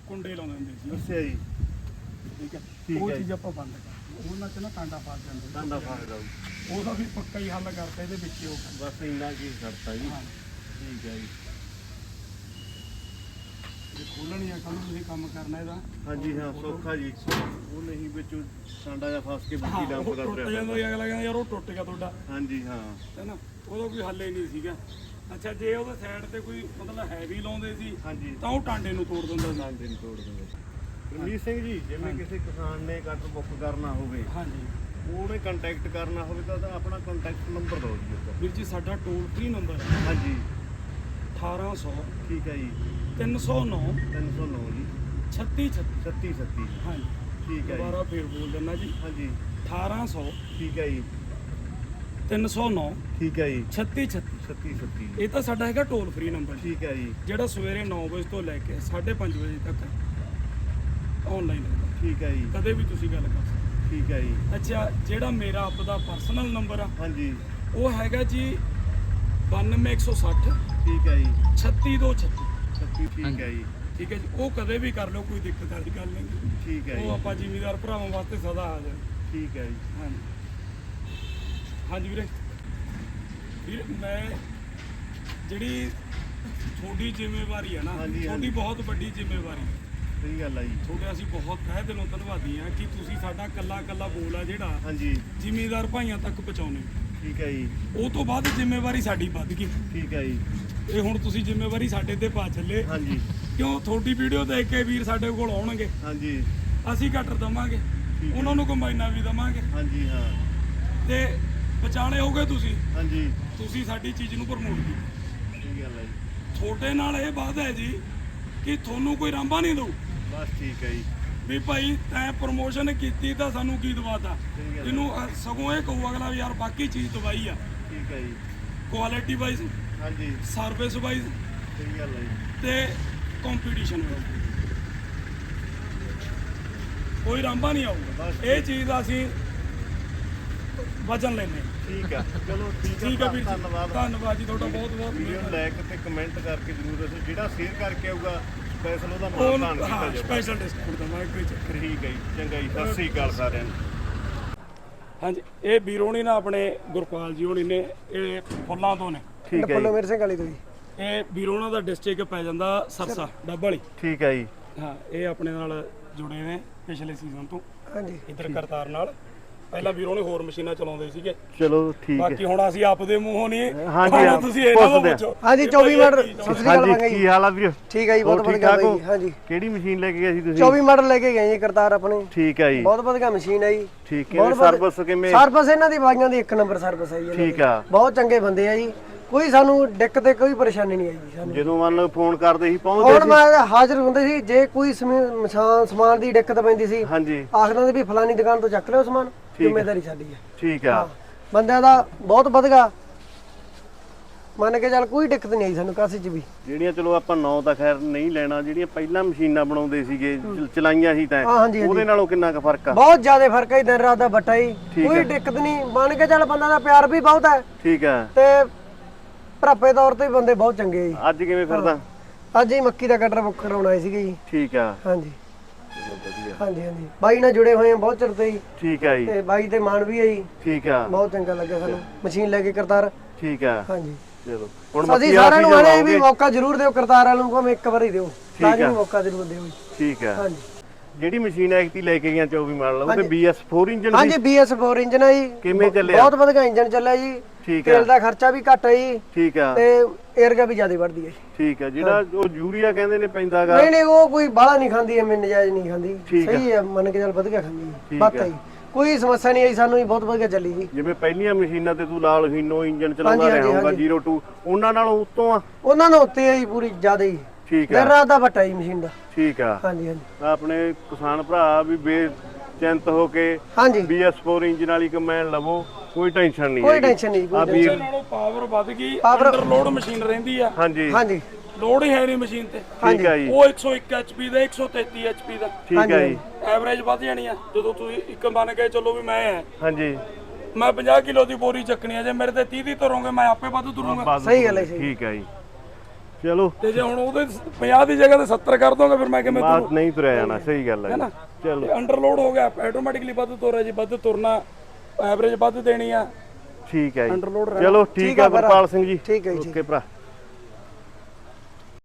Speaker 2: ਕੁੰਡੇ ਲਾਉਂਦੇ ਹੁੰਦੇ ਸੀ।
Speaker 1: ਅੱਛਾ ਜੀ।
Speaker 2: ਠੀਕ ਹੈ?
Speaker 1: ਠੀਕ
Speaker 2: ਉਹ
Speaker 1: ਹੈ।
Speaker 2: ਚੀਜ਼ ਆਪਾਂ ਬੰਦ ਕਰ ਉਹਨਾਂ ਚ ਨਾ ਕਾਂਡਾ ਫਸ ਜਾਂਦੇ।
Speaker 1: ਡਾਂਡਾ ਫਾਇਦਾ
Speaker 2: ਉਹਦਾ ਵੀ ਪੱਕਾ ਹੀ ਹੱਲ ਕਰਤਾ ਇਹਦੇ ਵਿੱਚ ਹੀ ਉਹ।
Speaker 1: ਬਸ ਇੰਨਾ ਕੀ ਕਰਤਾ ਜੀ।
Speaker 2: ਹਾਂ।
Speaker 1: ਠੀਕ ਹੈ ਜੀ।
Speaker 2: ਜੇ ਖੋਲਣੀ ਆ ਕੱਲ ਨੂੰ ਤੁਸੀਂ ਕੰਮ ਕਰਨਾ ਇਹਦਾ।
Speaker 1: ਹਾਂਜੀ ਹਾਂ ਸੌਖਾ ਜੀ। ਉਹ ਨਹੀਂ ਵਿੱਚ ਸਾਂਡਾ ਜਾਂ ਫਸ ਕੇ
Speaker 2: ਹਾਂ
Speaker 1: ਵਿੱਚੀ ਡੰਪ
Speaker 2: ਉਹ
Speaker 1: ਕਰ
Speaker 2: ਟੁੱਟ ਜਾਂਦਾ ਹੀ ਅਗਲਾ ਕਹਿੰਦਾ ਯਾਰ ਉਹ ਟੁੱਟ ਗਿਆ ਤੁਹਾਡਾ।
Speaker 1: ਹਾਂਜੀ ਹਾਂ।
Speaker 2: ਹੈਨਾ ਉਹਦਾ ਕੋਈ ਹੱਲ ਹੀ ਨਹੀਂ ਸੀਗਾ। ਅੱਛਾ ਜੇ ਉਹਦੇ ਸਾਈਡ ਤੇ ਕੋਈ ਮਤਲਬ ਹੈਵੀ ਲਾਉਂਦੇ ਸੀ
Speaker 1: ਹਾਂਜੀ।
Speaker 2: ਤਾਂ ਉਹ ਟਾਂਡੇ ਨੂੰ ਤੋੜ ਦਿੰਦਾ ਸੀ।
Speaker 1: ਸਾਂਡੇ ਨੂੰ ਤੋੜ ਦਿੰਦੇ ਰਣਜੀਤ ਸਿੰਘ ਜੀ ਜਿਵੇਂ ਕਿਸੇ ਕਿਸਾਨ ਨੇ ਕੱਟ ਬੁੱਕ ਕਰਨਾ ਹੋਵੇ
Speaker 2: ਹਾਂਜੀ।
Speaker 1: ਉਹਨੇ ਕੰਟੈਕਟ ਕਰਨਾ ਹੋਵੇ ਤਾਂ ਉਹਦਾ ਆਪਣਾ ਕੰਟੈਕਟ ਨੰਬਰ ਦਿਓ ਜੀ ਉੱਪਰ।
Speaker 2: ਵੀਰ ਜੀ ਸਾਡਾ ਟੋਲ ਫ੍ਰੀ ਨੰਬਰ ਹੈ।
Speaker 1: ਹਾਂਜੀ।
Speaker 2: 1800
Speaker 1: ਠੀਕ ਹੈ ਜੀ।
Speaker 2: 309
Speaker 1: 309 ਜੀ।
Speaker 2: 3636
Speaker 1: 36 36
Speaker 2: ਹਾਂਜੀ।
Speaker 1: ਠੀਕ ਹੈ ਜੀ।
Speaker 2: ਦੁਬਾਰਾ ਫੇਰ ਬੋਲ ਦਿੰਦਾ ਜੀ।
Speaker 1: ਹਾਂਜੀ।
Speaker 2: 1800
Speaker 1: ਠੀਕ ਹੈ ਜੀ।
Speaker 2: 309
Speaker 1: ਠੀਕ ਹੈ ਜੀ।
Speaker 2: 3636
Speaker 1: 36 36
Speaker 2: ਇਹ ਤਾਂ ਸਾਡਾ ਹੈਗਾ ਟੋਲ ਫ੍ਰੀ ਨੰਬਰ ਜੀ।
Speaker 1: ਠੀਕ ਹੈ ਜੀ।
Speaker 2: ਜਿਹੜਾ ਸਵੇਰੇ 9 ਵਜੇ ਤੋਂ ਲੈ ਕੇ 5:30 ਵਜੇ ਤੱਕ ਆਨਲਾਈਨ ਹੈ
Speaker 1: ਠੀਕ ਹੈ ਜੀ।
Speaker 2: ਕਦੇ ਵੀ ਤੁਸੀਂ ਗੱਲ ਕਰ ਸਕਦੇ
Speaker 1: ਠੀਕ ਹੈ ਜੀ।
Speaker 2: ਅੱਛਾ ਜਿਹੜਾ ਮੇਰਾ ਆਪਦਾ ਪਰਸਨਲ ਨੰਬਰ ਆ
Speaker 1: ਹਾਂਜੀ।
Speaker 2: ਉਹ ਹੈਗਾ ਜੀ 92160
Speaker 1: ਠੀਕ ਹੈ ਜੀ।
Speaker 2: 36236
Speaker 1: 36 ਠੀਕ ਹੈ ਜੀ।
Speaker 2: ਠੀਕ ਹੈ ਜੀ। ਉਹ ਕਦੇ ਵੀ ਕਰ ਲਓ ਕੋਈ ਦਿੱਕਤ ਵਾਲੀ ਗੱਲ ਨਹੀਂ।
Speaker 1: ਠੀਕ ਹੈ
Speaker 2: ਉਹ
Speaker 1: ਜੀ।
Speaker 2: ਆਪਾਂ ਜ਼ਿਮੀਦਾਰ ਭਰਾਵਾਂ ਵਾਸਤੇ ਸਦਾ ਹਾਜ਼ਰ
Speaker 1: ਠੀਕ ਹੈ ਜੀ।
Speaker 2: ਹਾਂਜੀ। ਹਾਂਜੀ ਵੀਰੇ। ਵੀਰ ਮੈਂ ਜਿਹੜੀ ਤੁਹਾਡੀ ਜ਼ਿੰਮੇਵਾਰੀ ਹੈ ਨਾ
Speaker 1: ਹਾਂਜੀ,
Speaker 2: ਤੁਹਾਡੀ
Speaker 1: ਹਾਂਜੀ।
Speaker 2: ਬਹੁਤ ਵੱਡੀ ਜ਼ਿੰਮੇਵਾਰੀ ਹੈ
Speaker 1: ਸਹੀ ਗੱਲ ਹੈ ਜੀ।
Speaker 2: ਤੁਹਾਡੇ ਅਸੀਂ ਬਹੁਤ ਤਹਿ ਦਿਲੋਂ ਧੰਨਵਾਦੀ ਹਾਂ ਕਿ ਤੁਸੀਂ ਸਾਡਾ ਕੱਲਾ ਕੱਲਾ ਬੋਲ ਆ ਜਿਹੜਾ
Speaker 1: ਹਾਂਜੀ।
Speaker 2: ਜ਼ਿਮੀਦਾਰ ਭਾਈਆਂ ਤੱਕ ਪਹੁੰਚਾਉਣੇ
Speaker 1: ਠੀਕ ਹੈ ਜੀ।
Speaker 2: ਉਹ ਤੋਂ ਬਾਅਦ ਜ਼ਿੰਮੇਵਾਰੀ ਸਾਡੀ ਵੱਧ ਗਈ।
Speaker 1: ਠੀਕ ਹੈ ਜੀ।
Speaker 2: ਇਹ ਹੁਣ ਤੁਸੀਂ ਜ਼ਿੰਮੇਵਾਰੀ ਸਾਡੇ ਤੇ ਪਾ ਚੱਲੇ
Speaker 1: ਹਾਂਜੀ।
Speaker 2: ਕਿਉਂ? ਤੁਹਾਡੀ ਵੀਡੀਓ ਦੇਖ ਕੇ ਵੀਰ ਸਾਡੇ ਕੋਲ ਆਉਣਗੇ।
Speaker 1: ਹਾਂਜੀ।
Speaker 2: ਅਸੀਂ ਕਟਰ ਦਵਾਂਗੇ।
Speaker 1: ਠੀਕ ਹੈ।
Speaker 2: ਉਹਨਾਂ ਨੂੰ ਕੰਬਾਈਨਾਂ ਵੀ ਦਵਾਂਗੇ।
Speaker 1: ਹਾਂਜੀ ਹਾਂ।
Speaker 2: ਤੇ ਵਿਚਾਲੇ ਹੋਗੇ ਤੁਸੀਂ?
Speaker 1: ਹਾਂਜੀ।
Speaker 2: ਤੁਸੀਂ ਸਾਡੀ ਚੀਜ਼ ਨੂੰ ਪ੍ਰਮੋਟ ਕੀਤਾ।
Speaker 1: ਸਹੀ ਗੱਲ ਹੈ ਜੀ।
Speaker 2: ਤੁਹਾਡੇ ਨਾਲ ਇਹ ਵਾਅਦਾ ਹੈ ਜੀ ਕਿ ਤੁਹਾਨੂੰ ਕੋਈ ਰਾਂਭਾ ਨਹੀਂ ਦਊ।
Speaker 1: ਬਸ ਠੀਕ ਹੈ ਜੀ।
Speaker 2: ਵੀ ਭਾਈ ਤੈਂ ਪ੍ਰਮੋਸ਼ਨ ਕੀਤੀ ਤਾਂ ਸਾਨੂੰ ਕੀ ਦਵਾਤਾ?
Speaker 1: ਸਹੀ ਗੱਲ ਹੈ।
Speaker 2: ਇਹਨੂੰ ਅ, ਸਗੋਂ ਇਹ ਕਹੂ ਅਗਲਾ ਵੀ ਯਾਰ ਬਾਕੀ ਚੀਜ਼ ਦਵਾਈ ਆ।
Speaker 1: ਠੀਕ ਹੈ ਜੀ।
Speaker 2: ਕੁਆਲਿਟੀ ਵਾਈਜ਼
Speaker 1: ਹਾਂਜੀ।
Speaker 2: ਸਰਵਿਸ ਵਾਈਜ਼
Speaker 1: ਸਹੀ ਗੱਲ ਹੈ
Speaker 2: ਤੇ ਕੰਪੀਟੀਸ਼ਨ ਕੋਈ ਰਾਂਭਾ ਨਹੀਂ ਆਊਗਾ। ਇਹ ਚੀਜ਼ ਦਾ ਅਸੀਂ ਵਜਨ ਲੈਨੇ
Speaker 1: ਠੀਕ ਆ। ਚਲੋ ਠੀਕ
Speaker 2: ਆ ਵੀਰ ਜੀ।
Speaker 1: ਧੰਨਵਾਦ।
Speaker 2: ਜੀ ਤੁਹਾਡਾ ਬਹੁਤ ਬਹੁਤ
Speaker 1: ਵੀਡੀਓ ਲਾਇਕ ਤੇ ਕਮੈਂਟ ਕਰਕੇ ਜਰੂਰ ਦੱਸੋ। ਜਿਹੜਾ ਸ਼ੇਅਰ ਕਰਕੇ ਆਊਗਾ ਸਪੈਸ਼ਲ ਉਹਦਾ
Speaker 2: ਉਹ
Speaker 1: ਮਾਨ ਕੀਤਾ ਜਾਊਗਾ।
Speaker 2: ਸਪੈਸ਼ਲ ਡਿਸਕਾਊਂਟ ਦਵਾਂਗੇ ਕੋਈ ਚੱਕਰ ਨਹੀਂ
Speaker 1: ਠੀਕ ਹੈ ਚੰਗਾ ਜੀ। ਸਤਿ ਸ੍ਰੀ ਅਕਾਲ ਸਾਰਿਆਂ ਨੂੰ।
Speaker 2: ਹਾਂਜੀ ਇਹ ਵੀਰੋਣੀ ਨਾ ਆਪਣੇ ਗੁਰਪਾਲ ਜੀ ਹੋਣੀ ਨੇ ਇਹ ਫੁੱਲਾਂ ਤੋਂ ਨੇ।
Speaker 1: ਠੀਕ ਹੈ
Speaker 3: ਪੱਲੋ ਮੇਰੇ ਸਿੰਘ ਵਾਲੀ ਤੋਂ ਜੀ।
Speaker 2: ਇਹ ਵੀਰੋਣਾ ਦਾ ਡਿਸਟ੍ਰਿਕਟ ਪੈ ਜਾਂਦਾ ਸਰਸਾ ਡੱਬ ਵਾਲੀ।
Speaker 1: ਠੀਕ ਹੈ ਜੀ।
Speaker 2: ਹਾਂ ਇਹ ਆਪਣੇ ਨਾਲ ਜੁੜੇ ਨੇ ਪਿਛਲੇ ਸੀਜ਼ਨ ਤੋਂ।
Speaker 3: ਹਾਂਜੀ।
Speaker 2: ਇਧਰ ਕਰਤਾਰ ਨਾਲ। ਪਹਿਲਾਂ ਵੀਰੋਂ ਨੇ ਹੋਰ ਮਸ਼ੀਨਾਂ ਚਲਾਉਂਦੇ ਸੀਗੇ।
Speaker 1: ਚਲੋ ਠੀਕ ਹੈ।
Speaker 2: ਬਾਕੀ ਹੁਣ ਅਸੀਂ ਆਪਦੇ ਮੂੰਹੋਂ ਨਹੀਂ।
Speaker 1: ਹਾਂਜੀ,
Speaker 2: ਹੁਣ
Speaker 1: ਹਾਂ,
Speaker 2: ਤੁਸੀਂ ਇਹਨਾਂ
Speaker 1: ਪੁੱਛਦੇ ਹਾਂ।
Speaker 2: ਪੁੱਛੋ।
Speaker 3: ਹਾਂਜੀ 24 ਮਾਡਲ। ਸਤਿ ਸ੍ਰੀ ਅਕਾਲ
Speaker 1: ਹਾਂਜੀ ਕੀ ਹਾਲ ਆ ਵੀਰ?
Speaker 3: ਠੀਕ ਹੈ ਜੀ ਬਹੁਤ
Speaker 1: ਹੋਰ ਠੀਕ
Speaker 3: ਵਧੀਆ
Speaker 1: ਠਾਕ ਹੋ?
Speaker 3: ਬਾਈ ਜੀ ਹਾਂਜੀ।
Speaker 1: ਕਿਹੜੀ ਮਸ਼ੀਨ ਲੈ ਕੇ ਗਏ ਸੀ ਤੁਸੀਂ?
Speaker 3: 24 ਮਾਡਲ ਲੈ ਕੇ ਗਏ ਜੀ ਕਰਤਾਰ ਆਪਣੇ।
Speaker 1: ਠੀਕ ਹੈ ਜੀ।
Speaker 3: ਬਹੁਤ ਵਧੀਆ ਮਸ਼ੀਨ ਹੈ ਜੀ।
Speaker 1: ਠੀਕ ਹੈ
Speaker 3: ਬਹੁਤ ਵਧੀਆ-
Speaker 1: ਸਰਵਿਸ ਕਿਵੇਂ?
Speaker 3: ਸਰਵਿਸ ਇਹਨਾਂ ਦੀ ਬਾਈਆਂ ਦੀ ਇੱਕ ਨੰਬਰ ਸਰਵਿਸ ਹੈ ਜੀ ਇਹਨਾਂ
Speaker 1: ਠੀਕ
Speaker 3: ਦੀ।
Speaker 1: ਆ।
Speaker 3: ਬਹੁਤ ਚੰਗੇ ਬੰਦੇ ਆ ਜੀ। ਕੋਈ ਸਾਨੂੰ ਦਿੱਕਤ ਤੇ ਕੋਈ ਪਰੇਸ਼ਾਨੀ ਨਹੀਂ ਆਈ ਜੀ ਸਾਨੂੰ।
Speaker 1: ਜਦੋਂ ਮੰਨ ਲਓ ਫੋਨ ਕਰਦੇ ਸੀ ਪਹੁੰਚਦੇ
Speaker 3: ਹੁਣ ਮੈਂ ਹਾਜ਼ਰ ਹੁੰਦੇ ਸੀ ਜੇ ਕੋਈ ਸਮੀ- ਮਸ਼ਾਨ ਸਮਾਨ ਦੀ ਦਿੱਕਤ ਪੈਂਦੀ ਸੀ
Speaker 1: ਹਾਂਜੀ।
Speaker 3: ਆਖਦੇ ਵੀ ਫਲਾਨੀ ਦੁਕਾਨ ਤੋਂ ਚੱਕ ਲਿਓ ਸਮਾਨ ਜ਼ਿੰਮੇਵਾਰੀ ਸਾਡੀ ਹੈ
Speaker 1: ਠੀਕ ਆ।
Speaker 3: ਬੰਦਿਆਂ ਦਾ ਬਹੁਤ ਵਧੀਆ ਮੰਨ ਕੇ ਚੱਲ ਕੋਈ ਦਿੱਕਤ ਨਹੀਂ ਆਈ ਸਾਨੂੰ ਕਾਸੇ 'ਚ ਵੀ।
Speaker 1: ਜਿਹੜੀਆਂ ਚਲੋ ਆਪਾਂ ਨੌ ਤਾਂ ਖੈਰ ਨਹੀਂ ਲੈਣਾ ਜਿਹੜੀਆਂ ਪਹਿਲਾਂ ਮਸ਼ੀਨਾਂ ਬਣਾਉਂਦੇ ਸੀਗੇ ਚਲ- ਚਲਾਈਆਂ ਸੀ ਤਾਂ। ਉਹਦੇ ਨਾਲੋਂ ਕਿੰਨਾ ਕੁ ਫ਼ਰਕ ਆ?
Speaker 3: ਬਹੁਤ ਜ਼ਿਆਦਾ ਫ਼ਰਕ ਹੈ ਦਿਨ ਰਾਤ ਦਾ ਬੱਟਾ ਹੀ ਕੋਈ ਦਿੱਕਤ ਨਹੀਂ। ਮੰਨ ਕੇ ਚੱਲ ਬੰਦਾ ਦਾ ਪਿਆਰ ਵੀ ਬਹੁਤ ਹੈ
Speaker 1: ਠੀਕ ਆ।
Speaker 3: ਤੇ ਭਰਾਪੇ ਤੌਰ ਤੇ ਵੀ ਬੰਦੇ ਬਹੁਤ ਚੰਗੇ ਆ ਜੀ।
Speaker 1: ਅੱਜ ਕਿਵੇਂ ਫਿਰਦਾ?
Speaker 3: ਅੱਜ ਹੀ ਮੱਕੀ ਦਾ ਕਟਰ ਬੁੱਕ ਕਰਾਉਣ ਆਏ ਸੀਗੇ ਜੀ।
Speaker 1: ਠੀਕ ਆ।
Speaker 3: ਹਾਂਜੀ। ਹਾਂਜੀ ਹਾਂਜੀ। ਬਾਈ ਨਾਲ ਜੁੜੇ ਹੋਏ ਆ ਬਹੁਤ ਚਿਰ ਤੋਂ ਜੀ।
Speaker 1: ਠੀਕ ਆ ਜੀ।
Speaker 3: ਤੇ ਬਾਈ ਤੇ ਮਾਨ ਵੀ ਹੈ ਜੀ।
Speaker 1: ਠੀਕ ਆ।
Speaker 3: ਬਹੁਤ ਚੰਗਾ ਲੱਗਿਆ ਸਾਨੂੰ। ਮਸ਼ੀਨ ਲੈ ਕੇ ਕਰਤਾਰ।
Speaker 1: ਠੀਕ ਆ।
Speaker 3: ਹਾਂਜੀ।
Speaker 1: ਚਲੋ। ਹੁਣ
Speaker 3: ਅਸੀਂ
Speaker 1: ਮੱਕੀ
Speaker 3: ਸਾਰਿਆਂ ਨੂੰ ਆਨੇ ਵੀ। ਮੌਕਾ ਜ਼ਰੂਰ ਦਿਓ ਕਰਤਾਰ ਵਾਲਿਆਂ ਨੂੰ ਭਾਵੇਂ ਇੱਕ ਵਾਰੀ ਦਿਓ।
Speaker 1: ਠੀਕ
Speaker 3: ਤਾਂ ਜੀ
Speaker 1: ਆ।
Speaker 3: ਮੌਕਾ ਜ਼ਰੂਰ ਦਿਓ ਜੀ।
Speaker 1: ਠੀਕ ਆ।
Speaker 3: ਹਾਂਜੀ।
Speaker 1: ਜਿਹੜੀ ਮਸ਼ੀਨ ਐਕਟੀ ਲੈ ਕੇ ਗਈਆਂ 24 ਮਾਡਲ ਉਹ ਤੇ BS4 ਇੰਜਨ
Speaker 3: ਹਾਂਜੀ
Speaker 1: ਸੀ
Speaker 3: BS4 ਇੰਜਨ ਹੈ ਜੀ।
Speaker 1: ਕਿਵੇਂ ਚੱਲਿਆ?
Speaker 3: ਬਹੁਤ ਵਧੀਆ ਇੰਜਨ ਚੱਲਿਆ ਜੀ।
Speaker 1: ਠੀਕ ਆ।
Speaker 3: ਤੇਲ ਦਾ ਖਰਚਾ ਵੀ ਘੱਟ ਹੈ ਜੀ।
Speaker 1: ਠੀਕ ਆ।
Speaker 3: ਤੇ ਏਅਰ ਵੀ ਜ਼ਿਆਦਾ ਵੱਧਦੀ ਹੈ ਜੀ।
Speaker 1: ਠੀਕ ਆ ਜਿਹੜਾ ਉਹ ਯੂਰੀਆ ਕਹਿੰਦੇ ਨੇ ਪੈਂਦਾਗਾ।
Speaker 3: ਨਹੀਂ ਨਹੀਂ ਉਹ ਕੋਈ ਬਾਹਲਾ ਨਹੀਂ ਖਾਂਦੀ ਐ ਮੈਂ ਨਜਾਇਜ਼ ਨਹੀਂ ਖਾਂਦੀ।
Speaker 1: ਆ।
Speaker 3: ਸਹੀ ਹੈ ਮੰਨ ਕੇ ਚੱਲ ਵਧੀਆ ਖਾਂਦੀ ਹੈ ਬਾਤ
Speaker 1: ਆ।
Speaker 3: ਹੈ। ਕੋਈ ਸਮੱਸਿਆ ਨਹੀਂ ਆਈ ਸਾਨੂੰ ਜੀ ਬਹੁਤ ਵਧੀਆ ਚੱਲੀ ਜੀ।
Speaker 1: ਜਿਵੇਂ ਪਹਿਲੀਆਂ ਮਸ਼ੀਨਾਂ ਤੇ ਤੂੰ ਲਾਲ ਹੀਨੋ ਇੰਜਨ ਚਲਾਉਂਦਾ ਰਿਹਾ ਹੋਊਗਾ
Speaker 3: ਹਾਂਜੀ।
Speaker 1: 02 ਉਹਨਾਂ ਨਾਲੋਂ ਉੱਤੋਂ ਆ?
Speaker 3: ਉਹਨਾਂ ਨੂੰ ਉੱਤੇ ਹੈ ਜੀ ਪੂਰੀ ਜ਼ਿਆਦਾ ਹੀ।
Speaker 1: ਠੀਕ
Speaker 3: ਦਿਨ
Speaker 1: ਆ
Speaker 3: ਰਾਤ ਦਾ ਵੱਟਾ ਜੀ ਮਸ਼ੀਨ ਦਾ।
Speaker 1: ਠੀਕ ਆ।
Speaker 3: ਹਾਂਜੀ ਹਾਂਜੀ।
Speaker 1: ਆਪਣੇ ਕਿਸਾਨ ਭਰਾ ਵੀ ਬੇਚਿੰਤ ਹੋ ਕੇ
Speaker 3: ਹਾਂਜੀ।
Speaker 1: BS4 ਇੰਜਨ ਵਾਲੀ ਕਮੈਨ ਲਵੋ ਕੋਈ ਟੈਨਸ਼ਨ ਨਹੀਂ
Speaker 3: ਕੋਈ
Speaker 1: ਹੈਗੀ।
Speaker 3: ਟੈਨਸ਼ਨ ਨਹੀਂ
Speaker 1: ਆ ਵੀਰ
Speaker 2: ਨਾਲੋਂ ਪਾਵਰ ਵੱਧ ਗਈ
Speaker 3: Power-
Speaker 2: ਅੰਡਰ ਲੋਡ ਮਸ਼ੀਨ ਰਹਿੰਦੀ ਆ।
Speaker 1: ਹਾਂਜੀ।
Speaker 3: ਹਾਂਜੀ।
Speaker 2: ਲੋਡ ਹੀ ਹੈ ਨਹੀਂ ਮਸ਼ੀਨ ਤੇ।
Speaker 1: ਠੀਕ ਆ ਜੀ।
Speaker 2: ਉਹ 101 HP ਦਾ 133 HP ਦਾ।
Speaker 1: ਠੀਕ ਆ ਜੀ।
Speaker 2: ਐਵਰੇਜ ਵੱਧ ਜਾਣੀ ਆ। ਜਦੋਂ ਤੁਸੀਂ ਇੱਕ ਮੰਨ ਕੇ ਚੱਲੋ ਵੀ ਮੈਂ ਆ।
Speaker 1: ਹਾਂਜੀ।
Speaker 2: ਮੈਂ 50 ਕਿਲੋ ਦੀ ਬੋਰੀ ਚੱਕਣੀ ਆ। ਜੇ ਮੇਰੇ ਤੇ 30 ਦੀ ਤੁਰੋਗੇ ਮੈਂ ਆਪੇ ਵੱਧ ਤੁਰੂੰਗਾ।
Speaker 1: ਬਸ
Speaker 3: ਸਹੀ ਗੱਲ ਹੈ, ਸਹੀ।
Speaker 1: ਠੀਕ ਆ ਜੀ। ਚਲੋ।
Speaker 2: ਤੇ ਜੇ ਹੁਣ ਉਹਦੇ 50 ਦੀ ਜਗ੍ਹਾ ਤੇ 70 ਕਰ ਦੋਗੇ ਫਿਰ ਮੈਂ ਕਿਵੇਂ
Speaker 1: ਬਾਤ ਨਹੀਂ ਤੁਰਿਆ ਜਾਣਾ ਸਹੀ ਗੱਲ ਹੈ। ਚਲੋ।
Speaker 2: ਅੰਡਰ ਲੋਡ ਹੋ ਗਿਆ ਆਟੋਮੈਟਿਕਲੀ ਵੱਧ ਤੁਰਿਆ ਜੀ ਵੱਧ ਤੁਰਨਾ ਐਵਰੇਜ ਵੱਧ ਦੇਣੀ ਆ।
Speaker 1: ਠੀਕ ਹੈ ਜੀ।
Speaker 2: ਅੰਡਰਲੋਡ
Speaker 1: ਚਲੋ ਠੀਕ ਆ ਗੁਰਪਾਲ ਸਿੰਘ ਜੀ।
Speaker 3: ਠੀਕ ਹੈ ਜੀ।
Speaker 1: ਓਕੇ ਭਰਾ।